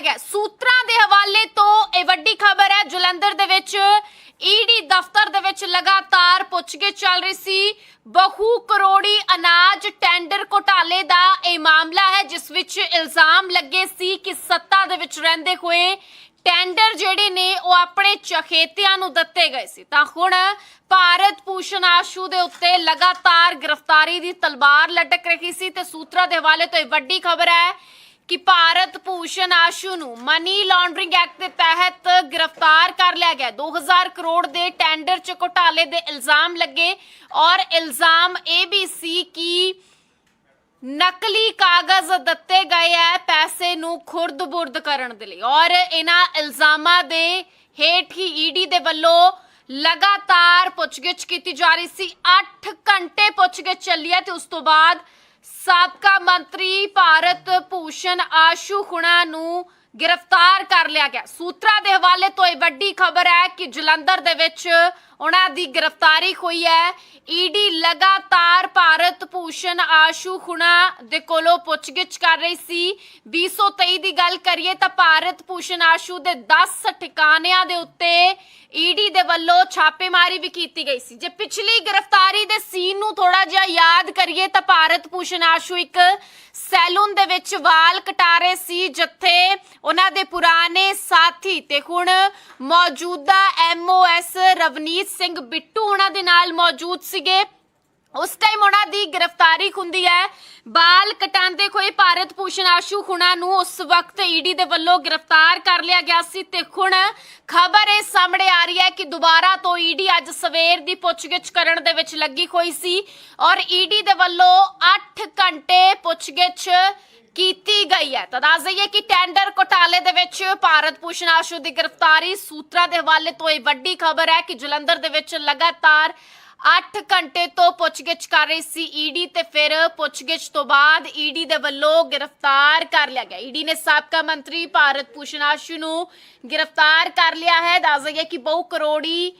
ਲਿਆ ਗਿਆ। ਸੂਤਰਾਂ ਦੇ ਹਵਾਲੇ ਤੋਂ ਇਹ ਵੱਡੀ ਖਬਰ ਹੈ, ਜਲੰਧਰ ਦੇ ਵਿੱਚ ਈਡੀ ਦਫ਼ਤਰ ਦੇ ਵਿੱਚ ਲਗਾਤਾਰ ਪੁੱਛਗਿੱਛ ਚੱਲ ਰਹੀ ਸੀ। ਬਹੁ ਕਰੋੜੀ ਅਨਾਜ ਟੈਂਡਰ ਘੁਟਾਲੇ ਦਾ ਇਹ ਮਾਮਲਾ ਹੈ, ਜਿਸ ਵਿੱਚ ਇਲਜ਼ਾਮ ਲੱਗੇ ਸੀ ਕਿ ਸੱਤਾ ਦੇ ਵਿੱਚ ਰਹਿੰਦੇ ਹੋਏ ਟੈਂਡਰ ਜਿਹੜੇ ਨੇ, ਉਹ ਆਪਣੇ ਚਖੇਤਿਆਂ ਨੂੰ ਦਿੱਤੇ ਗਏ ਸੀ। ਤਾਂ ਹੁਣ ਭਾਰਤ ਭੂਸ਼ਣ ਆਸ਼ੂ ਦੇ ਉੱਤੇ ਲਗਾਤਾਰ ਗ੍ਰਿਫਤਾਰੀ ਦੀ ਤਲਵਾਰ ਲਟਕ ਰਹੀ ਸੀ ਤੇ ਸੂਤਰਾਂ ਦੇ ਹਵਾਲੇ ਤੋਂ ਇਹ ਵੱਡੀ ਖਬਰ ਹੈ ਕਿ ਭਾਰਤ ਭੂਸ਼ਣ ਆਸ਼ੂ ਨੂੰ ਮਨੀ ਲਾਂਡਰਿੰਗ ਐਕਟ ਦੇ ਤਹਿਤ ਗ੍ਰਿਫਤਾਰ ਕਰ ਲਿਆ ਗਿਆ। 2000 ਕਰੋੜ ਦੇ ਟੈਂਡਰ ਚ ਘੁਟਾਲੇ ਦੇ ਇਲਜ਼ਾਮ ਲੱਗੇ ਔਰ ਇਲਜ਼ਾਮ ਇਹ ਵੀ ਸੀ ਕਿ ਨਕਲੀ ਕਾਗਜ਼ ਦਿੱਤੇ ਗਏ ਹੈ ਪੈਸੇ ਨੂੰ ਖੁਰਦ-ਬੁਰਦ ਕਰਨ ਦੇ ਲਈ। ਔਰ ਇਹਨਾਂ ਇਲਜ਼ਾਮਾਂ ਦੇ ਹੇਠ ਹੀ ਈਡੀ ਦੇ ਵੱਲੋਂ ਲਗਾਤਾਰ ਪੁੱਛਗਿੱਛ ਕੀਤੀ ਜਾ ਰਹੀ ਸੀ। 8 ਘੰਟੇ ਪੁੱਛਗਿੱਛ ਚੱਲੀ ਹੈ ਤੇ ਉਸ ਤੋਂ ਬਾਅਦ ਸਾਬਕਾ ਮੰਤਰੀ ਭਾਰਤ ਭੂਸ਼ਣ ਆਸ਼ੂ ਖੁਣਾ ਨੂੰ ਗ੍ਰਿਫਤਾਰ ਕਰ ਲਿਆ ਗਿਆ। ਸੂਤਰਾਂ ਦੇ ਹਵਾਲੇ ਤੋਂ ਇਹ ਵੱਡੀ ਖਬਰ ਹੈ ਕਿ ਜਲੰਧਰ ਦੇ ਵਿੱਚ ਉਹਨਾਂ ਦੀ ਗ੍ਰਿਫਤਾਰੀ ਹੋਈ ਹੈ। ਈਡੀ ਲਗਾਤਾਰ ਭਾਰਤ ਭੂਸ਼ਣ ਆਸ਼ੂ ਖੁਣਾ ਦੇ ਕੋਲੋਂ ਪੁੱਛਗਿੱਛ ਕਰ ਰਹੀ ਸੀ। 2023 ਦੀ ਗੱਲ ਕਰੀਏ ਤਾਂ ਭਾਰਤ ਭੂਸ਼ਣ ਆਸ਼ੂ ਦੇ 10 ਠਿਕਾਣਿਆਂ ਦੇ ਉੱਤੇ ਈਡੀ ਦੇ ਵੱਲੋਂ ਛਾਪੇਮਾਰੀ ਵੀ ਕੀਤੀ ਗਈ ਸੀ। ਜੇ ਪਿਛਲੀ ਗ੍ਰਿਫਤਾਰੀ ਦੇ ਸੀਨ ਨੂੰ ਥੋੜਾ ਜਿਹਾ ਯਾਦ ਕਰੀਏ ਤਾਂ ਭਾਰਤ ਭੂਸ਼ਣ ਆਸ਼ੂ ਇੱਕ ਸੈਲੂਨ ਦੇ ਵਿੱਚ ਵਾਲ ਕਟਾ ਰਹੇ ਸੀ, ਜਿੱਥੇ ਉਹਨਾਂ ਦੇ ਪੁਰਾਣੇ ਸਾਥੀ ਤੇ ਹੁਣ ਮੌਜੂਦਾ ਐਮਓਐਸ ਰਵਨੀਤ ਸਿੰਘ ਬਿੱਟੂ ਉਹਨਾਂ ਦੇ ਨਾਲ ਮੌਜੂਦ ਸੀਗੇ। ਉਸ ਟਾਈਮ ਉਹਨਾਂ ਦੀ ਗ੍ਰਿਫਤਾਰੀ ਹੁੰਦੀ ਹੈ। ਬਾਲ ਕਟਾਉਂਦੇ ਹੋਏ ਭਾਰਤ ਭੂਸ਼ਣ ਆਸ਼ੂ ਖੁਣਾ ਨੂੰ ਉਸ ਵਕਤ ਈਡੀ ਦੇ ਵੱਲੋਂ ਗ੍ਰਿਫਤਾਰ ਕਰ ਲਿਆ ਗਿਆ ਸੀ ਤੇ ਹੁਣ ਖਬਰ ਇਹ ਸਾਹਮਣੇ ਆ ਰਹੀ ਹੈ ਕਿ ਦੁਬਾਰਾ ਤੋਂ ਈਡੀ ਅੱਜ ਸਵੇਰ ਦੀ ਪੁੱਛਗਿੱਛ ਕਰਨ ਦੇ ਵਿੱਚ ਲੱਗੀ ਹੋਈ ਸੀ ਔਰ ਈਡੀ ਦੇ ਵੱਲੋਂ 8 ਘੰਟੇ ਪੁੱਛਗਿੱਛ ਕੀਤੀ ਗਈ ਹੈ। ਤਾਂ ਦੱਸ ਦਈਏ ਕਿ ਟੈਂਡਰ ਘੁਟਾਲੇ ਦੇ ਵਿੱਚ ਭਾਰਤ ਭੂਸ਼ਣ ਆਸ਼ੂ ਦੀ ਗ੍ਰਿਫਤਾਰੀ ਸੂਤਰਾਂ ਦੇ ਹਵਾਲੇ ਤੋਂ ਇਹ ਵੱਡੀ ਖਬਰ ਹੈ ਕਿ ਜਲੰਧਰ ਦੇ ਵਿੱਚ ਲਗਾਤਾਰ 8 ਘੰਟੇ ਤੋਂ ਪੁੱਛਗਿੱਛ ਕਰ ਰਹੀ ਸੀ ਈਡੀ ਤੇ ਫਿਰ ਪੁੱਛਗਿੱਛ ਤੋਂ ਬਾਅਦ ਈਡੀ ਦੇ ਵੱਲੋਂ ਗ੍ਰਿਫਤਾਰ ਕਰ ਲਿਆ ਗਿਆ। ਈਡੀ ਨੇ ਸਾਬਕਾ ਮੰਤਰੀ ਭਾਰਤ ਭੂਸ਼ਣ ਆਸ਼ੂ ਨੂੰ ਗ੍ਰਿਫਤਾਰ ਕਰ ਲਿਆ ਹੈ। ਦੱਸ ਦਈਏ ਕਿ ਬਹੁ ਕਰੋੜੀ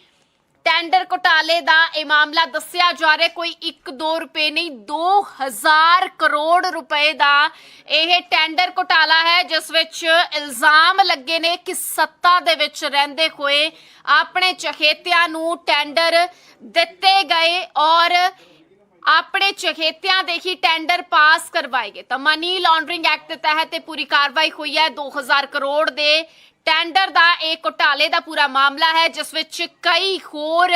ਟੈਂਡਰ ਘੁਟਾਲੇ ਦਾ ਇਹ ਮਾਮਲਾ ਦੱਸਿਆ ਜਾ ਰਿਹਾ, ਕੋਈ 1-2 ਰੁਪਏ ਨਹੀਂ 2000 ਕਰੋੜ ਰੁਪਏ ਦਾ ਇਹ ਟੈਂਡਰ ਘੁਟਾਲਾ ਹੈ, ਜਿਸ ਵਿੱਚ ਇਲਜ਼ਾਮ ਲੱਗੇ ਨੇ ਕਿ ਸੱਤਾ ਦੇ ਵਿੱਚ ਰਹਿੰਦੇ ਹੋਏ ਆਪਣੇ ਚਹੇਤਿਆਂ ਨੂੰ ਟੈਂਡਰ ਦਿੱਤੇ ਗਏ ਔਰ ਆਪਣੇ ਚਹੇਤਿਆਂ ਦੇ ਹੀ ਟੈਂਡਰ ਪਾਸ ਕਰਵਾਏ ਗਏ। ਤਾਂ ਮਨੀ ਲਾਂਡਰਿੰਗ ਐਕਟ ਦੇ ਤਹਿਤ ਇਹ ਪੂਰੀ ਕਾਰਵਾਈ ਹੋਈ ਹੈ 2000 ਕਰੋੜ ਦੇ ਟੈਂਡਰ ਦਾ ਇਹ ਘੁਟਾਲੇ ਦਾ ਪੂਰਾ ਮਾਮਲਾ ਹੈ, ਜਿਸ ਵਿੱਚ ਕਈ ਹੋਰ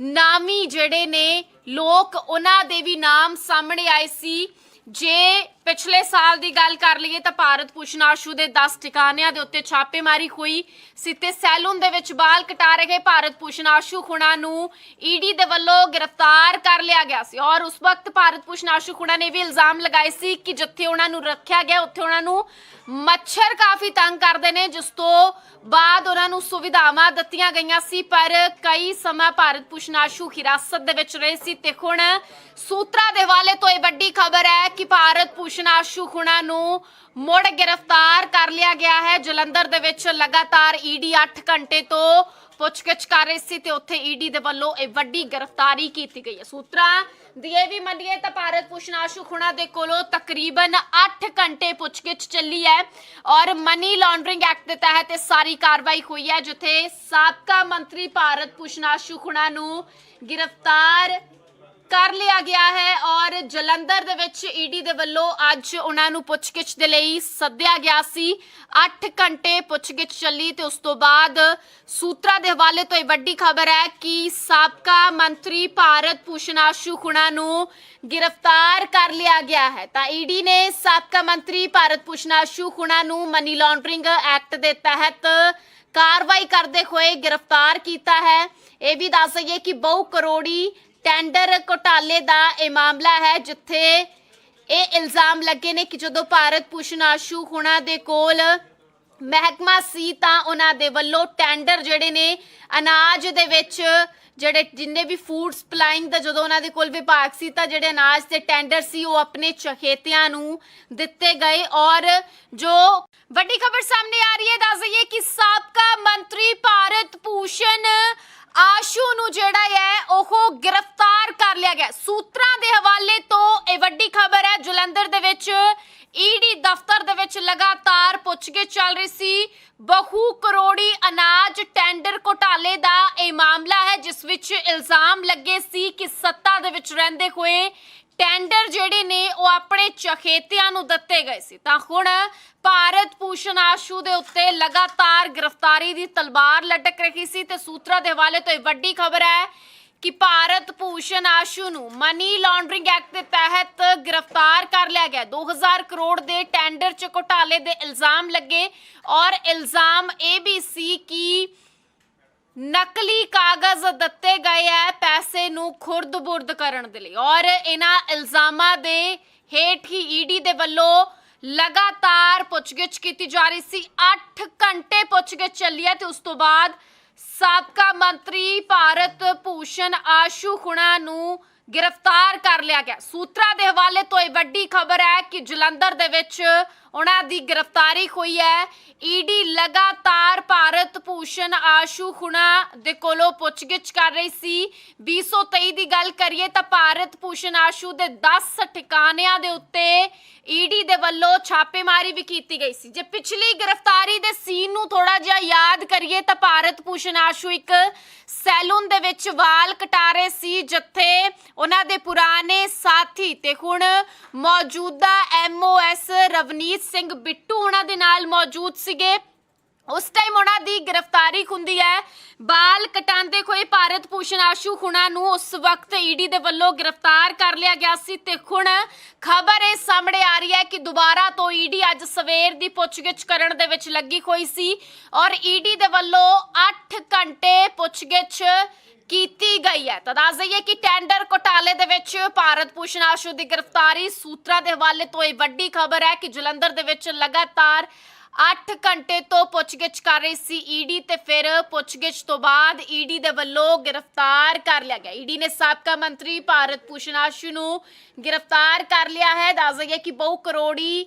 ਨਾਮੀ ਜਿਹੜੇ ਨੇ, ਲੋਕ ਉਹਨਾਂ ਦੇ ਵੀ ਨਾਮ ਸਾਹਮਣੇ ਆਏ ਸੀ, ਜੇ ਪਿਛਲੇ ਸਾਲ ਦੀ ਗੱਲ ਕਰ ਲਈਏ ਤਾਂ ਭਾਰਤ ਭੂਸ਼ਣ ਆਸ਼ੂ ਦੇ 10 ਟਿਕਾਣਿਆਂ ਦੇ ਉੱਤੇ ਛਾਪੇਮਾਰੀ ਹੋਈ ਸੀ ਸੈਲੂਨ ਦੇ ਵਿੱਚ ਬਾਲ ਕਟਾ ਰਹੇ ਭਾਰਤ ਭੂਸ਼ਣ ਖੁਣਾ ਨੂੰ ਈਡੀ ਦੇ ਵੱਲੋਂ ਗ੍ਰਿਫਤਾਰ ਕਰ ਲਿਆ ਗਿਆ ਸੀ। ਔਰ ਉਸ ਵਕਤ ਭਾਰਤ ਭੂਸ਼ਣ ਖੁਣਾ ਨੇ ਵੀ ਇਲਜ਼ਾਮ ਲਗਾਏ ਸੀ ਕਿ ਜਿੱਥੇ ਉਹਨਾਂ ਨੂੰ ਰੱਖਿਆ ਗਿਆ, ਉੱਥੇ ਉਹਨਾਂ ਨੂੰ ਮੱਛਰ ਕਾਫੀ ਤੰਗ ਕਰਦੇ ਨੇ, ਜਿਸ ਤੋਂ ਬਾਅਦ ਉਹਨਾਂ ਨੂੰ ਸੁਵਿਧਾਵਾਂ ਦਿੱਤੀਆਂ ਗਈਆਂ ਸੀ। ਪਰ ਕਈ ਸਮਾਂ ਭਾਰਤ ਭੂਸ਼ਣ ਆਸ਼ੂ ਹਿਰਾਸਤ ਦੇ ਵਿੱਚ ਰਹੇ ਸੀ ਤੇ ਹੁਣ ਸੂਤਰਾਂ ਦੇ ਹਵਾਲੇ ਤੋਂ ਇਹ ਵੱਡੀ ਖਬਰ ਹੈ ਕਿ ਭਾਰਤ ਭੂਸ਼ਣ ਆਸ਼ੂ ਖੁਣਾ ਨੂੰ ਮੁੜ ਗ੍ਰਿਫਤਾਰ ਕਰ ਲਿਆ ਗਿਆ ਹੈ। ਜਲੰਧਰ ਦੇ ਵਿੱਚ ਲਗਾਤਾਰ ਈਡੀ 8 ਘੰਟੇ ਤੋਂ ਪੁੱਛਗਿੱਛ ਕਰ ਰਹੀ ਸੀ ਤੇ ਉੱਥੇ ਈਡੀ ਦੇ ਵੱਲੋਂ ਇਹ ਵੱਡੀ ਗ੍ਰਿਫਤਾਰੀ ਕੀਤੀ ਗਈ ਹੈ। ਸੂਤਰਾਂ ਦੀ ਇਹ ਵੀ ਮੰਨੀਏ ਤਾਂ ਭਾਰਤ ਭੂਸ਼ਣ ਆਸ਼ੂ ਖੁਣਾ ਦੇ ਕੋਲੋਂ ਤਕਰੀਬਨ 8 ਘੰਟੇ ਪੁੱਛਗਿੱਛ ਚੱਲੀ ਹੈ ਔਰ ਮਨੀ ਲਾਂਡਰਿੰਗ ਐਕਟ ਦੇ ਤਹਿਤ ਇਹ ਸਾਰੀ ਕਾਰਵਾਈ ਹੋਈ ਹੈ, ਜਿੱਥੇ ਸਾਬਕਾ ਮੰਤਰੀ ਭਾਰਤ ਭੂਸ਼ਣ ਆਸ਼ੂ ਖੁਣਾ ਨੂੰ ਗ੍ਰਿਫਤਾਰ ਕਰ ਲਿਆ ਗਿਆ ਹੈ ਔਰ ਜਲੰਧਰ ਦੇ ਵਿੱਚ ਈਡੀ ਦੇ ਵੱਲੋਂ ਅੱਜ ਉਹਨਾਂ ਨੂੰ ਪੁੱਛਗਿੱਛ ਦੇ ਲਈ ਸੱਦਿਆ ਗਿਆ ਸੀ। 8 ਘੰਟੇ ਪੁੱਛਗਿੱਛ ਚੱਲੀ ਤੇ ਉਸ ਤੋਂ ਬਾਅਦ ਸੂਤਰਾਂ ਦੇ ਹਵਾਲੇ ਤੋਂ ਇਹ ਵੱਡੀ ਖਬਰ ਹੈ ਕਿ ਸਾਬਕਾ ਮੰਤਰੀ ਭਾਰਤ ਭੂਸ਼ਣ ਆਸ਼ੂ ਖੁਣਾ ਨੂੰ ਗ੍ਰਿਫਤਾਰ ਕਰ ਲਿਆ ਗਿਆ ਹੈ। ਤਾਂ ਈਡੀ ਨੇ ਸਾਬਕਾ ਮੰਤਰੀ ਭਾਰਤ ਭੂਸ਼ਣ ਆਸ਼ੂ ਖੁਣਾ ਨੂੰ ਮਨੀ ਲਾਂਡਰਿੰਗ ਐਕਟ ਦੇ ਤਹਿਤ ਕਾਰਵਾਈ ਕਰਦੇ ਹੋਏ ਗ੍ਰਿਫਤਾਰ ਕੀਤਾ ਹੈ। ਇਹ ਵੀ ਦੱਸ ਦਈਏ ਕਿ ਬਹੁ ਕਰੋੜੀ ਟੈਂਡਰ ਘੋਟਾਲੇ ਦਾ ਇਹ ਮਾਮਲਾ ਹੈ ਜਿੱਥੇ ਇਹ ਇਲਜ਼ਾਮ ਲੱਗੇ ਨੇ ਕਿ ਜਦੋਂ ਭਾਰਤ ਭੂਸ਼ਣ ਆਸ਼ੂ ਹੁਣਾਂ ਦੇ ਕੋਲ ਮਹਿਕਮਾ ਸੀ ਤਾਂ ਉਹਨਾਂ ਦੇ ਵੱਲੋਂ ਟੈਂਡਰ ਜਿਹੜੇ ਨੇ, ਅਨਾਜ ਦੇ ਵਿੱਚ ਜਿਹੜੇ ਜਿੰਨੇ ਵੀ ਫੂਡ ਸਪਲਾਈਂਗ ਦਾ ਜਦੋਂ ਉਹਨਾਂ ਦੇ ਕੋਲ ਵਿਭਾਗ ਸੀ ਤਾਂ ਜਿਹੜੇ ਅਨਾਜ ਦੇ ਟੈਂਡਰ ਸੀ ਉਹ ਆਪਣੇ ਚਹੇਤਿਆਂ ਨੂੰ ਦਿੱਤੇ ਗਏ ਔਰ ਜੋ ਵੱਡੀ ਖਬਰ ਸਾਹਮਣੇ ਆ ਰਹੀ ਹੈ, ਦੱਸ ਦਈਏ ਕਿ ਸਾਬਕਾ ਮੰਤਰੀ ਭਾਰਤ ਭੂਸ਼ਣ ਆਸ਼ੂ ਨੂੰ ਜਿਹੜਾ ਹੈ, ਉਹ ਗ੍ਰਿਫਤਾਰ ਕਰ ਲਿਆ ਗਿਆ। ਸੂਤਰਾਂ ਦੇ ਹਵਾਲੇ ਤੋਂ ਇਹ ਵੱਡੀ ਖਬਰ ਹੈ, ਜਲੰਧਰ ਦੇ ਵਿੱਚ ਈਡੀ ਦਫ਼ਤਰ ਦੇ ਵਿੱਚ ਲਗਾਤਾਰ ਪੁੱਛਗਿੱਛ ਚੱਲ ਰਹੀ ਸੀ। ਬਹੁ ਕਰੋੜੀ ਅਨਾਜ ਟੈਂਡਰ ਘੁਟਾਲੇ ਦਾ ਇਹ ਮਾਮਲਾ ਹੈ, ਜਿਸ ਵਿੱਚ ਇਲਜ਼ਾਮ ਲੱਗੇ ਸੀ ਕਿ ਸੱਤਾ ਦੇ ਵਿੱਚ ਰਹਿੰਦੇ ਹੋਏ ਟੈਂਡਰ ਜਿਹੜੇ ਨੇ, ਉਹ ਆਪਣੇ ਚਖੇਤਿਆਂ ਨੂੰ ਦਿੱਤੇ ਗਏ ਸੀ। ਤਾਂ ਹੁਣ ਭਾਰਤ ਭੂਸ਼ਣ ਆਸ਼ੂ ਦੇ ਉੱਤੇ ਲਗਾਤਾਰ ਗ੍ਰਿਫਤਾਰੀ ਦੀ ਤਲਵਾਰ ਲਟਕ ਰਹੀ ਸੀ ਤੇ ਸੂਤਰਾਂ ਦੇ ਹਵਾਲੇ ਤੋਂ ਇਹ ਵੱਡੀ ਖਬਰ ਹੈ ਕਿ ਭਾਰਤ ਭੂਸ਼ਣ ਆਸ਼ੂ ਨੂੰ ਮਨੀ ਲਾਂਡਰਿੰਗ ਐਕਟ ਦੇ ਤਹਿਤ ਗ੍ਰਿਫਤਾਰ ਕਰ ਲਿਆ ਗਿਆ। 2000 ਕਰੋੜ ਦੇ ਟੈਂਡਰ 'ਚ ਘੁਟਾਲੇ ਦੇ ਇਲਜ਼ਾਮ ਲੱਗੇ ਔਰ ਇਲਜ਼ਾਮ ਇਹ ਵੀ ਸੀ ਕਿ ਨਕਲੀ ਕਾਗਜ਼ ਦਿੱਤੇ ਗਏ ਹੈ ਪੈਸੇ ਨੂੰ ਖੁਰਦ-ਬੁਰਦ ਕਰਨ ਦੇ ਲਈ। ਔਰ ਇਹਨਾਂ ਇਲਜ਼ਾਮਾਂ ਦੇ ਹੇਠ ਹੀ ਈਡੀ ਦੇ ਵੱਲੋਂ ਲਗਾਤਾਰ ਪੁੱਛਗਿੱਛ ਕੀਤੀ ਜਾ ਰਹੀ ਸੀ। 8 ਘੰਟੇ ਪੁੱਛਗਿੱਛ ਚੱਲੀ ਹੈ ਤੇ ਉਸ ਤੋਂ ਬਾਅਦ ਸਾਬਕਾ ਮੰਤਰੀ ਭਾਰਤ ਭੂਸ਼ਣ ਆਸ਼ੂ ਖੁਣਾ ਨੂੰ ਗ੍ਰਿਫਤਾਰ ਕਰ ਲਿਆ ਗਿਆ। ਸੂਤਰਾਂ ਦੇ ਹਵਾਲੇ ਤੋਂ ਇਹ ਵੱਡੀ ਖਬਰ ਹੈ ਕਿ ਜਲੰਧਰ ਦੇ ਵਿੱਚ ਉਹਨਾਂ ਦੀ ਗ੍ਰਿਫਤਾਰੀ ਹੋਈ ਹੈ। ਈਡੀ ਲਗਾਤਾਰ ਭਾਰਤ ਭੂਸ਼ਣ ਆਸ਼ੂ ਖੁਣਾ ਦੇ ਕੋਲੋਂ ਪੁੱਛਗਿੱਛ ਕਰ ਰਹੀ ਸੀ। 2023 ਦੀ ਗੱਲ ਕਰੀਏ ਤਾਂ ਭਾਰਤ ਭੂਸ਼ਣ ਆਸ਼ੂ ਦੇ 10 ਠਿਕਾਣਿਆਂ ਦੇ ਉੱਤੇ ਈਡੀ ਦੇ ਵੱਲੋਂ ਛਾਪੇਮਾਰੀ ਵੀ ਕੀਤੀ ਗਈ ਸੀ। ਜੇ ਪਿਛਲੀ ਗ੍ਰਿਫਤਾਰੀ ਦੇ ਸੀਨ ਨੂੰ ਥੋੜਾ ਜਿਹਾ ਯਾਦ ਕਰੀਏ ਤਾਂ ਭਾਰਤ ਭੂਸ਼ਣ ਆਸ਼ੂ ਇੱਕ ਸੈਲੂਨ ਦੇ ਵਿੱਚ ਵਾਲ ਕਟਾ ਰਹੇ ਸੀ, ਜਿੱਥੇ ਉਹਨਾਂ ਦੇ ਪੁਰਾਣੇ ਸਾਥੀ ਤੇ ਹੁਣ ਮੌਜੂਦਾ ਐਮਓਐਸ ਰਵਨੀਤ ਸਿੰਘ ਬਿੱਟੂ ਉਹਨਾਂ ਦੇ ਨਾਲ ਮੌਜੂਦ ਸੀਗੇ। ਉਸ ਟਾਈਮ ਉਹਨਾਂ ਦੀ ਗ੍ਰਿਫਤਾਰੀ ਹੁੰਦੀ ਹੈ। ਬਾਲ ਕਟਾਉਂਦੇ ਹੋਏ ਭਾਰਤ ਭੂਸ਼ਣ ਆਸ਼ੂ ਖੁਣਾ ਨੂੰ ਉਸ ਵਕਤ ਈਡੀ ਦੇ ਵੱਲੋਂ ਗ੍ਰਿਫਤਾਰ ਕਰ ਲਿਆ ਗਿਆ ਸੀ ਤੇ ਹੁਣ ਖਬਰ ਇਹ ਸਾਹਮਣੇ ਆ ਰਹੀ ਹੈ ਕਿ ਦੁਬਾਰਾ ਤੋਂ ਈਡੀ ਅੱਜ ਸਵੇਰ ਦੀ ਪੁੱਛਗਿੱਛ ਕਰਨ ਦੇ ਵਿੱਚ ਲੱਗੀ ਹੋਈ ਸੀ ਔਰ ਈਡੀ ਦੇ ਵੱਲੋਂ 8 ਘੰਟੇ ਪੁੱਛਗਿੱਛ ਕੀਤੀ ਗਈ ਹੈ। ਤਾਂ ਦੱਸ ਦਈਏ ਕਿ ਟੈਂਡਰ ਘੁਟਾਲੇ ਦੇ ਵਿੱਚ ਭਾਰਤ ਭੂਸ਼ਣ ਆਸ਼ੂ ਦੀ ਗ੍ਰਿਫਤਾਰੀ ਸੂਤਰਾਂ ਦੇ ਹਵਾਲੇ ਤੋਂ ਇਹ ਵੱਡੀ ਖਬਰ ਹੈ ਕਿ ਜਲੰਧਰ ਦੇ ਵਿੱਚ ਲਗਾਤਾਰ 8 ਘੰਟੇ ਤੋਂ ਪੁੱਛਗਿੱਛ ਕਰ ਰਹੀ ਸੀ ਈਡੀ ਤੇ ਫਿਰ ਪੁੱਛਗਿੱਛ ਤੋਂ ਬਾਅਦ ਈਡੀ ਦੇ ਵੱਲੋਂ ਗ੍ਰਿਫਤਾਰ ਕਰ ਲਿਆ ਗਿਆ। ਈਡੀ ਨੇ ਸਾਬਕਾ ਮੰਤਰੀ ਭਾਰਤ ਭੂਸ਼ਣ ਆਸ਼ੂ ਨੂੰ ਗ੍ਰਿਫਤਾਰ ਕਰ ਲਿਆ ਹੈ। ਦੱਸ ਦਈਏ ਕਿ ਬਹੁ ਕਰੋੜੀ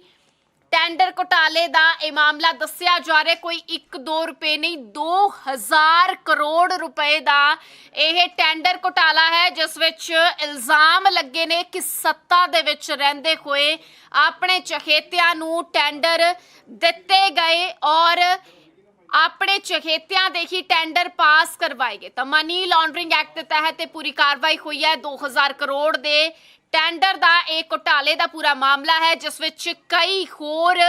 ਟੈਂਡਰ ਘੁਟਾਲੇ ਦਾ ਇਹ ਮਾਮਲਾ ਦੱਸਿਆ ਜਾ ਰਿਹਾ, ਕੋਈ 1-2 ਰੁਪਏ ਨਹੀਂ 2000 ਕਰੋੜ ਰੁਪਏ ਦਾ ਇਹ ਟੈਂਡਰ ਘੁਟਾਲਾ ਹੈ, ਜਿਸ ਵਿੱਚ ਇਲਜ਼ਾਮ ਲੱਗੇ ਨੇ ਕਿ ਸੱਤਾ ਦੇ ਵਿੱਚ ਰਹਿੰਦੇ ਹੋਏ ਆਪਣੇ ਚਹੇਤਿਆਂ ਨੂੰ ਟੈਂਡਰ ਦਿੱਤੇ ਗਏ ਔਰ ਆਪਣੇ ਚਹੇਤਿਆਂ ਦੇ ਹੀ ਟੈਂਡਰ ਪਾਸ ਕਰਵਾਏ ਗਏ। ਤਾਂ ਮਨੀ ਲਾਂਡਰਿੰਗ ਐਕਟ ਦੇ ਤਹਿਤ ਇਹ ਪੂਰੀ ਕਾਰਵਾਈ ਹੋਈ ਹੈ 2000 ਕਰੋੜ ਦੇ ਟੈਂਡਰ ਦਾ ਇਹ ਘੁਟਾਲੇ ਦਾ ਪੂਰਾ ਮਾਮਲਾ ਹੈ, ਜਿਸ ਵਿੱਚ ਕਈ ਹੋਰ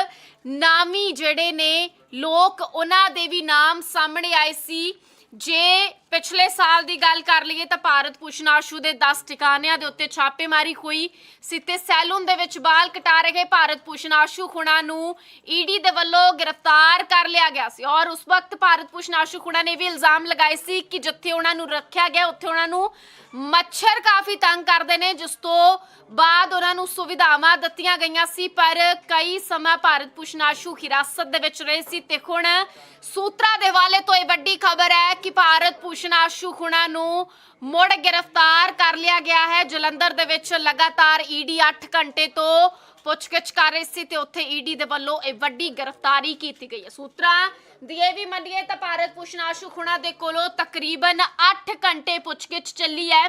ਨਾਮੀ ਜਿਹੜੇ ਨੇ, ਲੋਕ ਉਹਨਾਂ ਦੇ ਵੀ ਨਾਮ ਸਾਹਮਣੇ ਆਏ ਸੀ, ਜੇ ਪਿਛਲੇ ਸਾਲ ਦੀ ਗੱਲ ਕਰ ਲਈਏ ਤਾਂ ਭਾਰਤ ਭੂਸ਼ਣ ਆਸ਼ੂ ਦੇ 10 ਟਿਕਾਣਿਆਂ ਦੇ ਉੱਤੇ ਛਾਪੇਮਾਰੀ ਹੋਈ ਸੀ ਤੇ ਸੈਲੂਨ ਦੇ ਵਿੱਚ ਬਾਲ ਕਟਾ ਰਹੇ ਭਾਰਤ ਭੂਸ਼ਣ ਖੁਣਾ ਨੂੰ ਈਡੀ ਦੇ ਵੱਲੋਂ ਗ੍ਰਿਫਤਾਰ ਕਰ ਲਿਆ ਗਿਆ ਸੀ। ਔਰ ਉਸ ਵਕਤ ਭਾਰਤ ਭੂਸ਼ਣ ਖੁਣਾ ਨੇ ਵੀ ਇਲਜ਼ਾਮ ਲਗਾਏ ਸੀ ਕਿ ਜਿੱਥੇ ਉਹਨਾਂ ਨੂੰ ਰੱਖਿਆ ਗਿਆ, ਉੱਥੇ ਉਹਨਾਂ ਨੂੰ ਮੱਛਰ ਕਾਫੀ ਤੰਗ ਕਰਦੇ ਨੇ, ਜਿਸ ਤੋਂ ਬਾਅਦ ਉਹਨਾਂ ਨੂੰ ਸੁਵਿਧਾਵਾਂ ਦਿੱਤੀਆਂ ਗਈਆਂ ਸੀ, ਪਰ ਕਈ ਸਮਾਂ ਭਾਰਤ ਭੂਸ਼ਣ ਆਸ਼ੂ ਹਿਰਾਸਤ ਦੇ ਵਿੱਚ ਰਹੇ ਸੀ ਤੇ ਹੁਣ ਸੂਤਰਾਂ ਦੇ ਹਵਾਲੇ ਤੋਂ ਇਹ ਵੱਡੀ ਖਬਰ ਹੈ ਕਿ ਭਾਰਤ ਭੂਸ਼ਣ ਖੁਣਾ ਨੂੰ ਮੁੜ ਗ੍ਰਿਫਤਾਰ ਕਰ ਲਿਆ ਗਿਆ ਹੈ। ਜਲੰਧਰ ਦੇ ਵਿੱਚ ਲਗਾਤਾਰ ਈਡੀ 8 ਘੰਟੇ ਤੋਂ ਪੁੱਛਗਿੱਛ ਕਰ ਰਹੀ ਸੀ ਤੇ ਉੱਥੇ ਈਡੀ ਦੇ ਵੱਲੋਂ ਇਹ ਵੱਡੀ ਗ੍ਰਿਫਤਾਰੀ ਕੀਤੀ ਗਈ ਹੈ। ਸੂਤਰਾਂ ਦੀ ਇਹ ਵੀ ਮੰਨੀਏ ਤਾਂ ਭਾਰਤ ਭੂਸ਼ਣ ਆਸ਼ੂ ਖੁਣਾ ਦੇ ਕੋਲੋਂ ਤਕਰੀਬਨ 8 ਘੰਟੇ ਪੁੱਛਗਿੱਛ ਚੱਲੀ ਹੈ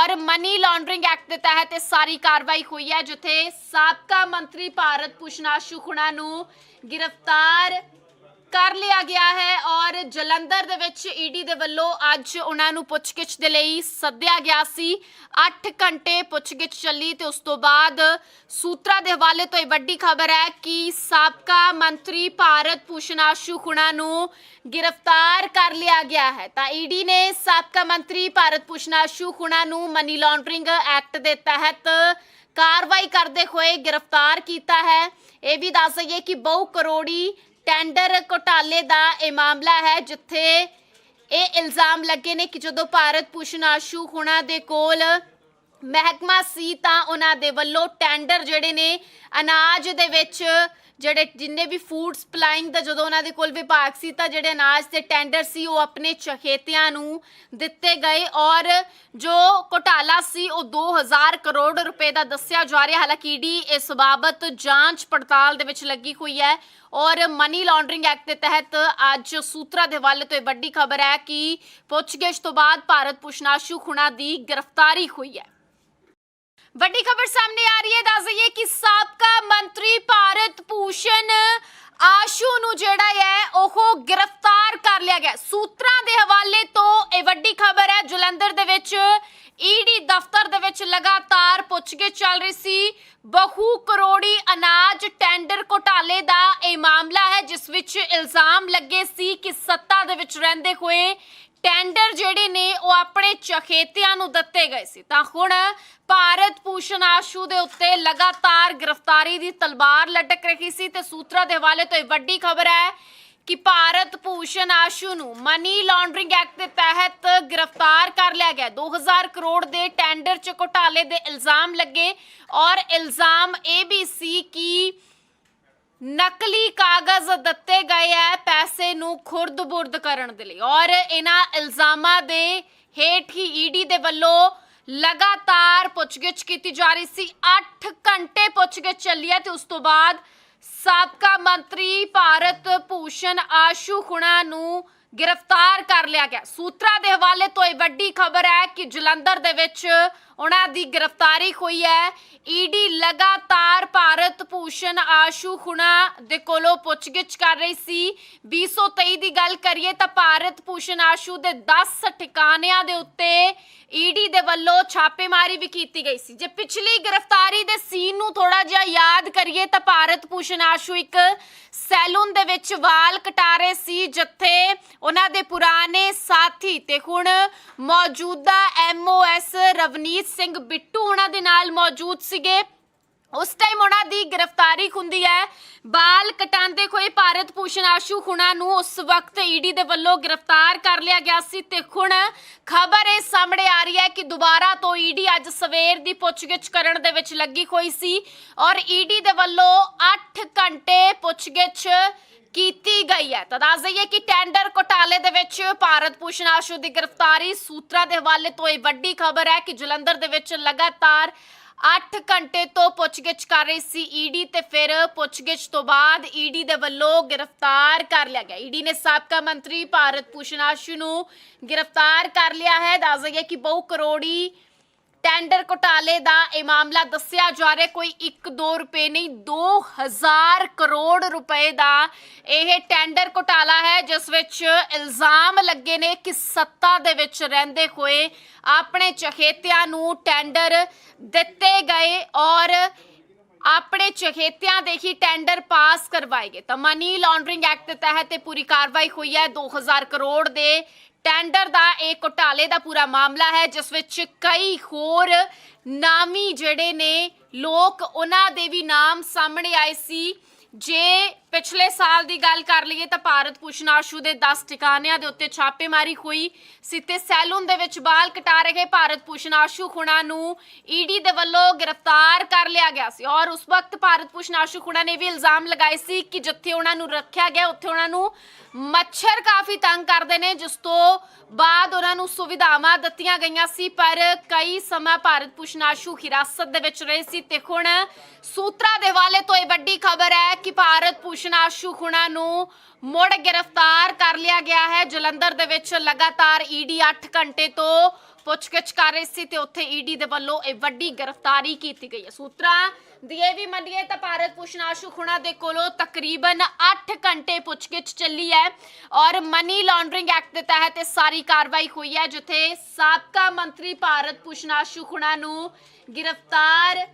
ਔਰ ਮਨੀ ਲਾਂਡਰਿੰਗ ਐਕਟ ਦੇ ਤਹਿਤ ਇਹ ਸਾਰੀ ਕਾਰਵਾਈ ਹੋਈ ਹੈ, ਜਿੱਥੇ ਸਾਬਕਾ ਮੰਤਰੀ ਭਾਰਤ ਭੂਸ਼ਣ ਆਸ਼ੂ ਖੁਣਾ ਨੂੰ ਗ੍ਰਿਫਤਾਰ ਕਰ ਲਿਆ ਗਿਆ ਹੈ ਔਰ ਜਲੰਧਰ ਦੇ ਵਿੱਚ ਈਡੀ ਦੇ ਵੱਲੋਂ ਅੱਜ ਉਹਨਾਂ ਨੂੰ ਪੁੱਛਗਿੱਛ ਦੇ ਲਈ ਸੱਦਿਆ ਗਿਆ ਸੀ। 8 ਘੰਟੇ ਪੁੱਛਗਿੱਛ ਚੱਲੀ ਤੇ ਉਸ ਤੋਂ ਬਾਅਦ ਸੂਤਰਾਂ ਦੇ ਹਵਾਲੇ ਤੋਂ ਇਹ ਵੱਡੀ ਖਬਰ ਹੈ ਕਿ ਸਾਬਕਾ ਮੰਤਰੀ ਭਾਰਤ ਭੂਸ਼ਣ ਆਸ਼ੂ ਖੁਣਾ ਨੂੰ ਗ੍ਰਿਫਤਾਰ ਕਰ ਲਿਆ ਗਿਆ ਹੈ। ਤਾਂ ਈਡੀ ਨੇ ਸਾਬਕਾ ਮੰਤਰੀ ਭਾਰਤ ਭੂਸ਼ਣ ਆਸ਼ੂ ਖੁਣਾ ਨੂੰ ਮਨੀ ਲਾਂਡਰਿੰਗ ਐਕਟ ਦੇ ਤਹਿਤ ਕਾਰਵਾਈ ਕਰਦੇ ਹੋਏ ਗ੍ਰਿਫਤਾਰ ਕੀਤਾ ਹੈ। ਇਹ ਵੀ ਦੱਸ ਦਈਏ ਕਿ ਬਹੁ ਕਰੋੜੀ ਟੈਂਡਰ ਘੋਟਾਲੇ ਦਾ ਇਹ ਮਾਮਲਾ ਹੈ, ਜਿੱਥੇ ਇਹ ਇਲਜ਼ਾਮ ਲੱਗੇ ਨੇ ਕਿ ਜਦੋਂ ਭਾਰਤ ਭੂਸ਼ਣ ਆਸ਼ੂ ਹੁਣਾ ਦੇ ਕੋਲ ਮਹਿਕਮਾ ਸੀ ਤਾਂ ਉਹਨਾਂ ਦੇ ਵੱਲੋਂ ਟੈਂਡਰ ਜਿਹੜੇ ਨੇ ਅਨਾਜ ਦੇ ਵਿੱਚ ਜਿਹੜੇ ਜਿੰਨੇ ਵੀ ਫੂਡ ਸਪਲਾਈਂਗ ਦਾ ਜਦੋਂ ਉਹਨਾਂ ਦੇ ਕੋਲ ਵਿਭਾਗ ਸੀ ਤਾਂ ਜਿਹੜੇ ਅਨਾਜ ਦੇ ਟੈਂਡਰ ਸੀ ਉਹ ਆਪਣੇ ਚਹੇਤਿਆਂ ਨੂੰ ਦਿੱਤੇ ਗਏ ਔਰ ਜੋ ਘੋਟਾਲਾ ਸੀ ਉਹ 2000 ਕਰੋੜ ਰੁਪਏ ਦਾ ਦੱਸਿਆ ਜਾ ਰਿਹਾ। ਹਾਲਾਂਕਿ ਈਡੀ ਇਸ ਬਾਬਤ ਜਾਂਚ ਪੜਤਾਲ ਦੇ ਵਿੱਚ ਲੱਗੀ ਹੋਈ ਹੈ ਔਰ ਮਨੀ ਲਾਂਡਰਿੰਗ ਐਕਟ ਦੇ ਤਹਿਤ ਅੱਜ ਸੂਤਰਾਂ ਦੇ ਵੱਲ ਤੋਂ ਇਹ ਵੱਡੀ ਖਬਰ ਹੈ ਕਿ ਪੁੱਛਗਿੱਛ ਤੋਂ ਬਾਅਦ ਭਾਰਤ ਪੁਸ਼ਨਾਸ਼ੂ ਖੁਣਾ ਦੀ ਗ੍ਰਿਫਤਾਰੀ ਹੋਈ ਹੈ। ਵੱਡੀ ਖਬਰ ਸਾਹਮਣੇ ਆ ਰਹੀ ਹੈ। ਦੱਸ ਦਈਏ ਕਿ ਸਾਬਕਾ ਮੰਤਰੀ ਭਾਰਤ ਭੂਸ਼ਣ ਆਸ਼ੂ ਨੂੰ ਜਿਹੜਾ ਹੈ, ਉਹ ਗ੍ਰਿਫਤਾਰ ਕਰ ਲਿਆ ਗਿਆ। ਸੂਤਰਾਂ ਦੇ ਹਵਾਲੇ ਤੋਂ ਇਹ ਵੱਡੀ ਖਬਰ ਹੈ, ਜਲੰਧਰ ਦੇ ਵਿੱਚ ਈਡੀ ਦਫ਼ਤਰ ਦੇ ਵਿੱਚ ਲਗਾਤਾਰ ਪੁੱਛਗਿੱਛ ਚੱਲ ਰਹੀ ਸੀ। ਬਹੁ ਕਰੋੜੀ ਅਨਾਜ ਟੈਂਡਰ ਘੁਟਾਲੇ ਦਾ ਇਹ ਮਾਮਲਾ ਹੈ, ਜਿਸ ਵਿੱਚ ਇਲਜ਼ਾਮ ਲੱਗੇ ਸੀ ਕਿ ਸੱਤਾ ਦੇ ਵਿੱਚ ਰਹਿੰਦੇ ਹੋਏ ਟੈਂਡਰ ਜਿਹੜੇ ਨੇ, ਉਹ ਆਪਣੇ ਚਖੇਤਿਆਂ ਨੂੰ ਦਿੱਤੇ ਗਏ ਸੀ। ਤਾਂ ਹੁਣ ਭਾਰਤ ਭੂਸ਼ਣ ਆਸ਼ੂ ਦੇ ਉੱਤੇ ਲਗਾਤਾਰ ਗ੍ਰਿਫਤਾਰੀ ਦੀ ਤਲਵਾਰ ਲਟਕ ਰਹੀ ਸੀ ਤੇ ਸੂਤਰਾਂ ਦੇ ਹਵਾਲੇ ਤੋਂ ਇਹ ਵੱਡੀ ਖਬਰ ਹੈ ਕਿ ਭਾਰਤ ਭੂਸ਼ਣ ਆਸ਼ੂ ਨੂੰ ਮਨੀ ਲਾਂਡਰਿੰਗ ਐਕਟ ਦੇ ਤਹਿਤ ਗ੍ਰਿਫਤਾਰ ਕਰ ਲਿਆ ਗਿਆ। 2000 ਕਰੋੜ ਦੇ ਟੈਂਡਰ ਚ ਘੁਟਾਲੇ ਦੇ ਇਲਜ਼ਾਮ ਲੱਗੇ ਔਰ ਇਲਜ਼ਾਮ ਇਹ ਵੀ ਸੀ ਕਿ ਨਕਲੀ ਕਾਗਜ਼ ਦਿੱਤੇ ਗਏ ਹੈ ਪੈਸੇ ਨੂੰ ਖੁਰਦ-ਬੁਰਦ ਕਰਨ ਦੇ ਲਈ। ਔਰ ਇਹਨਾਂ ਇਲਜ਼ਾਮਾਂ ਦੇ ਹੇਠ ਹੀ ਈਡੀ ਦੇ ਵੱਲੋਂ ਲਗਾਤਾਰ ਪੁੱਛਗਿੱਛ ਕੀਤੀ ਜਾ ਰਹੀ ਸੀ। 8 ਘੰਟੇ ਪੁੱਛਗਿੱਛ ਚੱਲੀ ਹੈ ਤੇ ਉਸ ਤੋਂ ਬਾਅਦ ਸਾਬਕਾ ਮੰਤਰੀ ਭਾਰਤ ਭੂਸ਼ਣ ਆਸ਼ੂ ਖੁਣਾ ਨੂੰ ਗ੍ਰਿਫਤਾਰ ਕਰ ਲਿਆ ਗਿਆ। ਸੂਤਰਾਂ ਦੇ ਹਵਾਲੇ ਤੋਂ ਇਹ ਵੱਡੀ ਖਬਰ ਹੈ ਕਿ ਜਲੰਧਰ ਦੇ ਵਿੱਚ ਉਹਨਾਂ ਦੀ ਗ੍ਰਿਫਤਾਰੀ ਹੋਈ ਹੈ। ਈਡੀ ਲਗਾਤਾਰ ਭਾਰਤ ਭੂਸ਼ਣ ਆਸ਼ੂ ਖੁਣਾ ਦੇ ਕੋਲੋਂ ਪੁੱਛਗਿੱਛ ਕਰ ਰਹੀ ਸੀ। 2023 ਦੀ ਗੱਲ ਕਰੀਏ ਤਾਂ ਭਾਰਤ ਭੂਸ਼ਣ ਆਸ਼ੂ ਦੇ 10 ਠਿਕਾਣਿਆਂ ਦੇ ਉੱਤੇ ਈਡੀ ਦੇ ਵੱਲੋਂ ਛਾਪੇਮਾਰੀ ਵੀ ਕੀਤੀ ਗਈ ਸੀ। ਜੇ ਪਿਛਲੀ ਗ੍ਰਿਫਤਾਰੀ ਦੇ ਸੀਨ ਨੂੰ ਥੋੜਾ ਜਿਹਾ ਯਾਦ ਕਰੀਏ ਤਾਂ ਭਾਰਤ ਭੂਸ਼ਣ ਆਸ਼ੂ ਇੱਕ ਸੈਲੂਨ ਦੇ ਵਿੱਚ ਵਾਲ ਕਟਾ ਰਹੇ ਸੀ, ਜਿੱਥੇ ਉਹਨਾਂ ਦੇ ਪੁਰਾਣੇ ਸਾਥੀ ਤੇ ਹੁਣ ਮੌਜੂਦਾ ਐਮਓਐਸ ਰਵਨੀਤ ਸਿੰਘ ਬਿੱਟੂ ਉਹਨਾਂ ਦੇ ਨਾਲ ਮੌਜੂਦ ਸੀਗੇ। ਉਸ ਟਾਈਮ ਉਹਨਾਂ ਦੀ ਗ੍ਰਿਫਤਾਰੀ ਹੁੰਦੀ ਹੈ। ਬਾਲ ਕਟਾਉਂਦੇ ਹੋਏ ਭਾਰਤ ਭੂਸ਼ਣ ਆਸ਼ੂ ਖੁਣਾ ਨੂੰ ਉਸ ਵਕਤ ਈਡੀ ਦੇ ਵੱਲੋਂ ਗ੍ਰਿਫਤਾਰ ਕਰ ਲਿਆ ਗਿਆ ਸੀ ਤੇ ਹੁਣ ਖਬਰ ਇਹ ਸਾਹਮਣੇ ਆ ਰਹੀ ਹੈ ਕਿ ਦੁਬਾਰਾ ਤੋਂ ਈਡੀ ਅੱਜ ਸਵੇਰ ਦੀ ਪੁੱਛਗਿੱਛ ਕਰਨ ਦੇ ਵਿੱਚ ਲੱਗੀ ਹੋਈ ਸੀ ਔਰ ਈਡੀ ਦੇ ਵੱਲੋਂ 8 ਘੰਟੇ ਪੁੱਛਗਿੱਛ ਕੀਤੀ ਗਈ ਹੈ। ਤਾਂ ਦੱਸ ਦਈਏ ਕਿ ਟੈਂਡਰ ਘੁਟਾਲੇ ਦੇ ਵਿੱਚ ਭਾਰਤ ਭੂਸ਼ਣ ਆਸ਼ੂ ਦੀ ਗ੍ਰਿਫਤਾਰੀ ਸੂਤਰਾਂ ਦੇ ਹਵਾਲੇ ਤੋਂ ਇਹ ਵੱਡੀ ਖਬਰ ਹੈ ਕਿ ਜਲੰਧਰ ਦੇ ਵਿੱਚ ਲਗਾਤਾਰ 8 ਘੰਟੇ ਤੋਂ ਪੁੱਛਗਿੱਛ ਕਰ ਰਹੀ ਸੀ ਈਡੀ ਤੇ ਫਿਰ ਪੁੱਛਗਿੱਛ ਤੋਂ ਬਾਅਦ ਈਡੀ ਦੇ ਵੱਲੋਂ ਗ੍ਰਿਫਤਾਰ ਕਰ ਲਿਆ ਗਿਆ। ਈਡੀ ਨੇ ਸਾਬਕਾ ਮੰਤਰੀ ਭਾਰਤ ਭੂਸ਼ਣ ਆਸ਼ੂ ਨੂੰ ਗ੍ਰਿਫਤਾਰ ਕਰ ਲਿਆ ਹੈ। ਦੱਸ ਦਈਏ ਕਿ ਬਹੁ ਕਰੋੜੀ ਟੈਂਡਰ ਘੁਟਾਲੇ ਦਾ ਇਹ ਮਾਮਲਾ ਦੱਸਿਆ ਜਾ ਰਿਹਾ, ਕੋਈ 1-2 ਰੁਪਏ ਨਹੀਂ 2000 ਕਰੋੜ ਰੁਪਏ ਦਾ ਇਹ ਟੈਂਡਰ ਘੁਟਾਲਾ ਹੈ, ਜਿਸ ਵਿੱਚ ਇਲਜ਼ਾਮ ਲੱਗੇ ਨੇ ਕਿ ਸੱਤਾ ਦੇ ਵਿੱਚ ਰਹਿੰਦੇ ਹੋਏ ਆਪਣੇ ਚਹੇਤਿਆਂ ਨੂੰ ਟੈਂਡਰ ਦਿੱਤੇ ਗਏ ਔਰ ਆਪਣੇ ਚਹੇਤਿਆਂ ਦੇ ਹੀ ਟੈਂਡਰ ਪਾਸ ਕਰਵਾਏ ਗਏ। ਤਾਂ ਮਨੀ ਲਾਂਡਰਿੰਗ ਐਕਟ ਦੇ ਤਹਿਤ ਇਹ ਪੂਰੀ ਕਾਰਵਾਈ ਹੋਈ ਹੈ 2000 ਕਰੋੜ ਦੇ ਟੈਂਡਰ ਦਾ ਇਹ ਘੁਟਾਲੇ ਦਾ ਪੂਰਾ ਮਾਮਲਾ ਹੈ, ਜਿਸ ਵਿੱਚ ਕਈ ਹੋਰ ਨਾਮੀ ਜਿਹੜੇ ਨੇ, ਲੋਕ ਉਹਨਾਂ ਦੇ ਵੀ ਨਾਮ ਸਾਹਮਣੇ ਆਏ ਸੀ, ਜੇ ਪਿਛਲੇ ਸਾਲ ਦੀ ਗੱਲ ਕਰ ਲਈਏ ਤਾਂ ਭਾਰਤ ਭੂਸ਼ਣ ਆਸ਼ੂ ਦੇ 10 ਟਿਕਾਣਿਆਂ ਦੇ ਉੱਤੇ ਛਾਪੇਮਾਰੀ ਹੋਈ ਸੀ ਤੇ ਸੈਲੂਨ ਦੇ ਵਿੱਚ ਬਾਲ ਕਟਾ ਰਹੇ ਭਾਰਤ ਭੂਸ਼ਣ ਖੁਣਾ ਨੂੰ ਈਡੀ ਦੇ ਵੱਲੋਂ ਗ੍ਰਿਫਤਾਰ ਕਰ ਲਿਆ ਗਿਆ ਸੀ। ਔਰ ਉਸ ਵਕਤ ਭਾਰਤ ਭੂਸ਼ਣ ਖੁਣਾ ਨੇ ਵੀ ਇਲਜ਼ਾਮ ਲਗਾਏ ਸੀ ਕਿ ਜਿੱਥੇ ਉਹਨਾਂ ਨੂੰ ਰੱਖਿਆ ਗਿਆ, ਉੱਥੇ ਉਹਨਾਂ ਨੂੰ ਮੱਛਰ ਕਾਫੀ ਤੰਗ ਕਰਦੇ ਨੇ, ਜਿਸ ਤੋਂ ਬਾਅਦ ਉਹਨਾਂ ਨੂੰ ਸੁਵਿਧਾਵਾਂ ਦਿੱਤੀਆਂ ਗਈਆਂ ਸੀ, ਪਰ ਕਈ ਸਮਾਂ ਭਾਰਤ ਭੂਸ਼ਣ ਆਸ਼ੂ ਹਿਰਾਸਤ ਦੇ ਵਿੱਚ ਰਹੇ ਸੀ ਤੇ ਹੁਣ ਸੂਤਰਾਂ ਦੇ ਹਵਾਲੇ ਤੋਂ ਇਹ ਵੱਡੀ ਖਬਰ ਹੈ ਕਿ ਭਾਰਤ ਭੂਸ਼ਣ ਆਸ਼ੂ ਖੁਣਾ ਨੂੰ ਮੁੜ ਗ੍ਰਿਫਤਾਰ ਕਰ ਲਿਆ ਗਿਆ ਹੈ। ਜਲੰਧਰ ਦੇ ਵਿੱਚ ਲਗਾਤਾਰ ਈਡੀ 8 ਘੰਟੇ ਤੋਂ ਪੁੱਛਗਿੱਛ ਕਰ ਰਹੀ ਸੀ ਤੇ ਉੱਥੇ ਈਡੀ ਦੇ ਵੱਲੋਂ ਇਹ ਵੱਡੀ ਗ੍ਰਿਫਤਾਰੀ ਕੀਤੀ ਗਈ ਹੈ। ਸੂਤਰਾਂ ਦੀ ਇਹ ਵੀ ਮੰਨੀਏ ਤਾਂ ਭਾਰਤ ਭੂਸ਼ਣ ਆਸ਼ੂ ਖੁਣਾ ਦੇ ਕੋਲੋਂ ਤਕਰੀਬਨ 8 ਘੰਟੇ ਪੁੱਛਗਿੱਛ ਚੱਲੀ ਹੈ ਔਰ ਮਨੀ ਲਾਂਡਰਿੰਗ ਐਕਟ ਦੇ ਤਹਿਤ ਇਹ ਸਾਰੀ ਕਾਰਵਾਈ ਹੋਈ ਹੈ, ਜਿੱਥੇ ਸਾਬਕਾ ਮੰਤਰੀ ਭਾਰਤ ਭੂਸ਼ਣ ਆਸ਼ੂ ਖੁਣਾ ਨੂੰ ਗ੍ਰਿਫਤਾਰ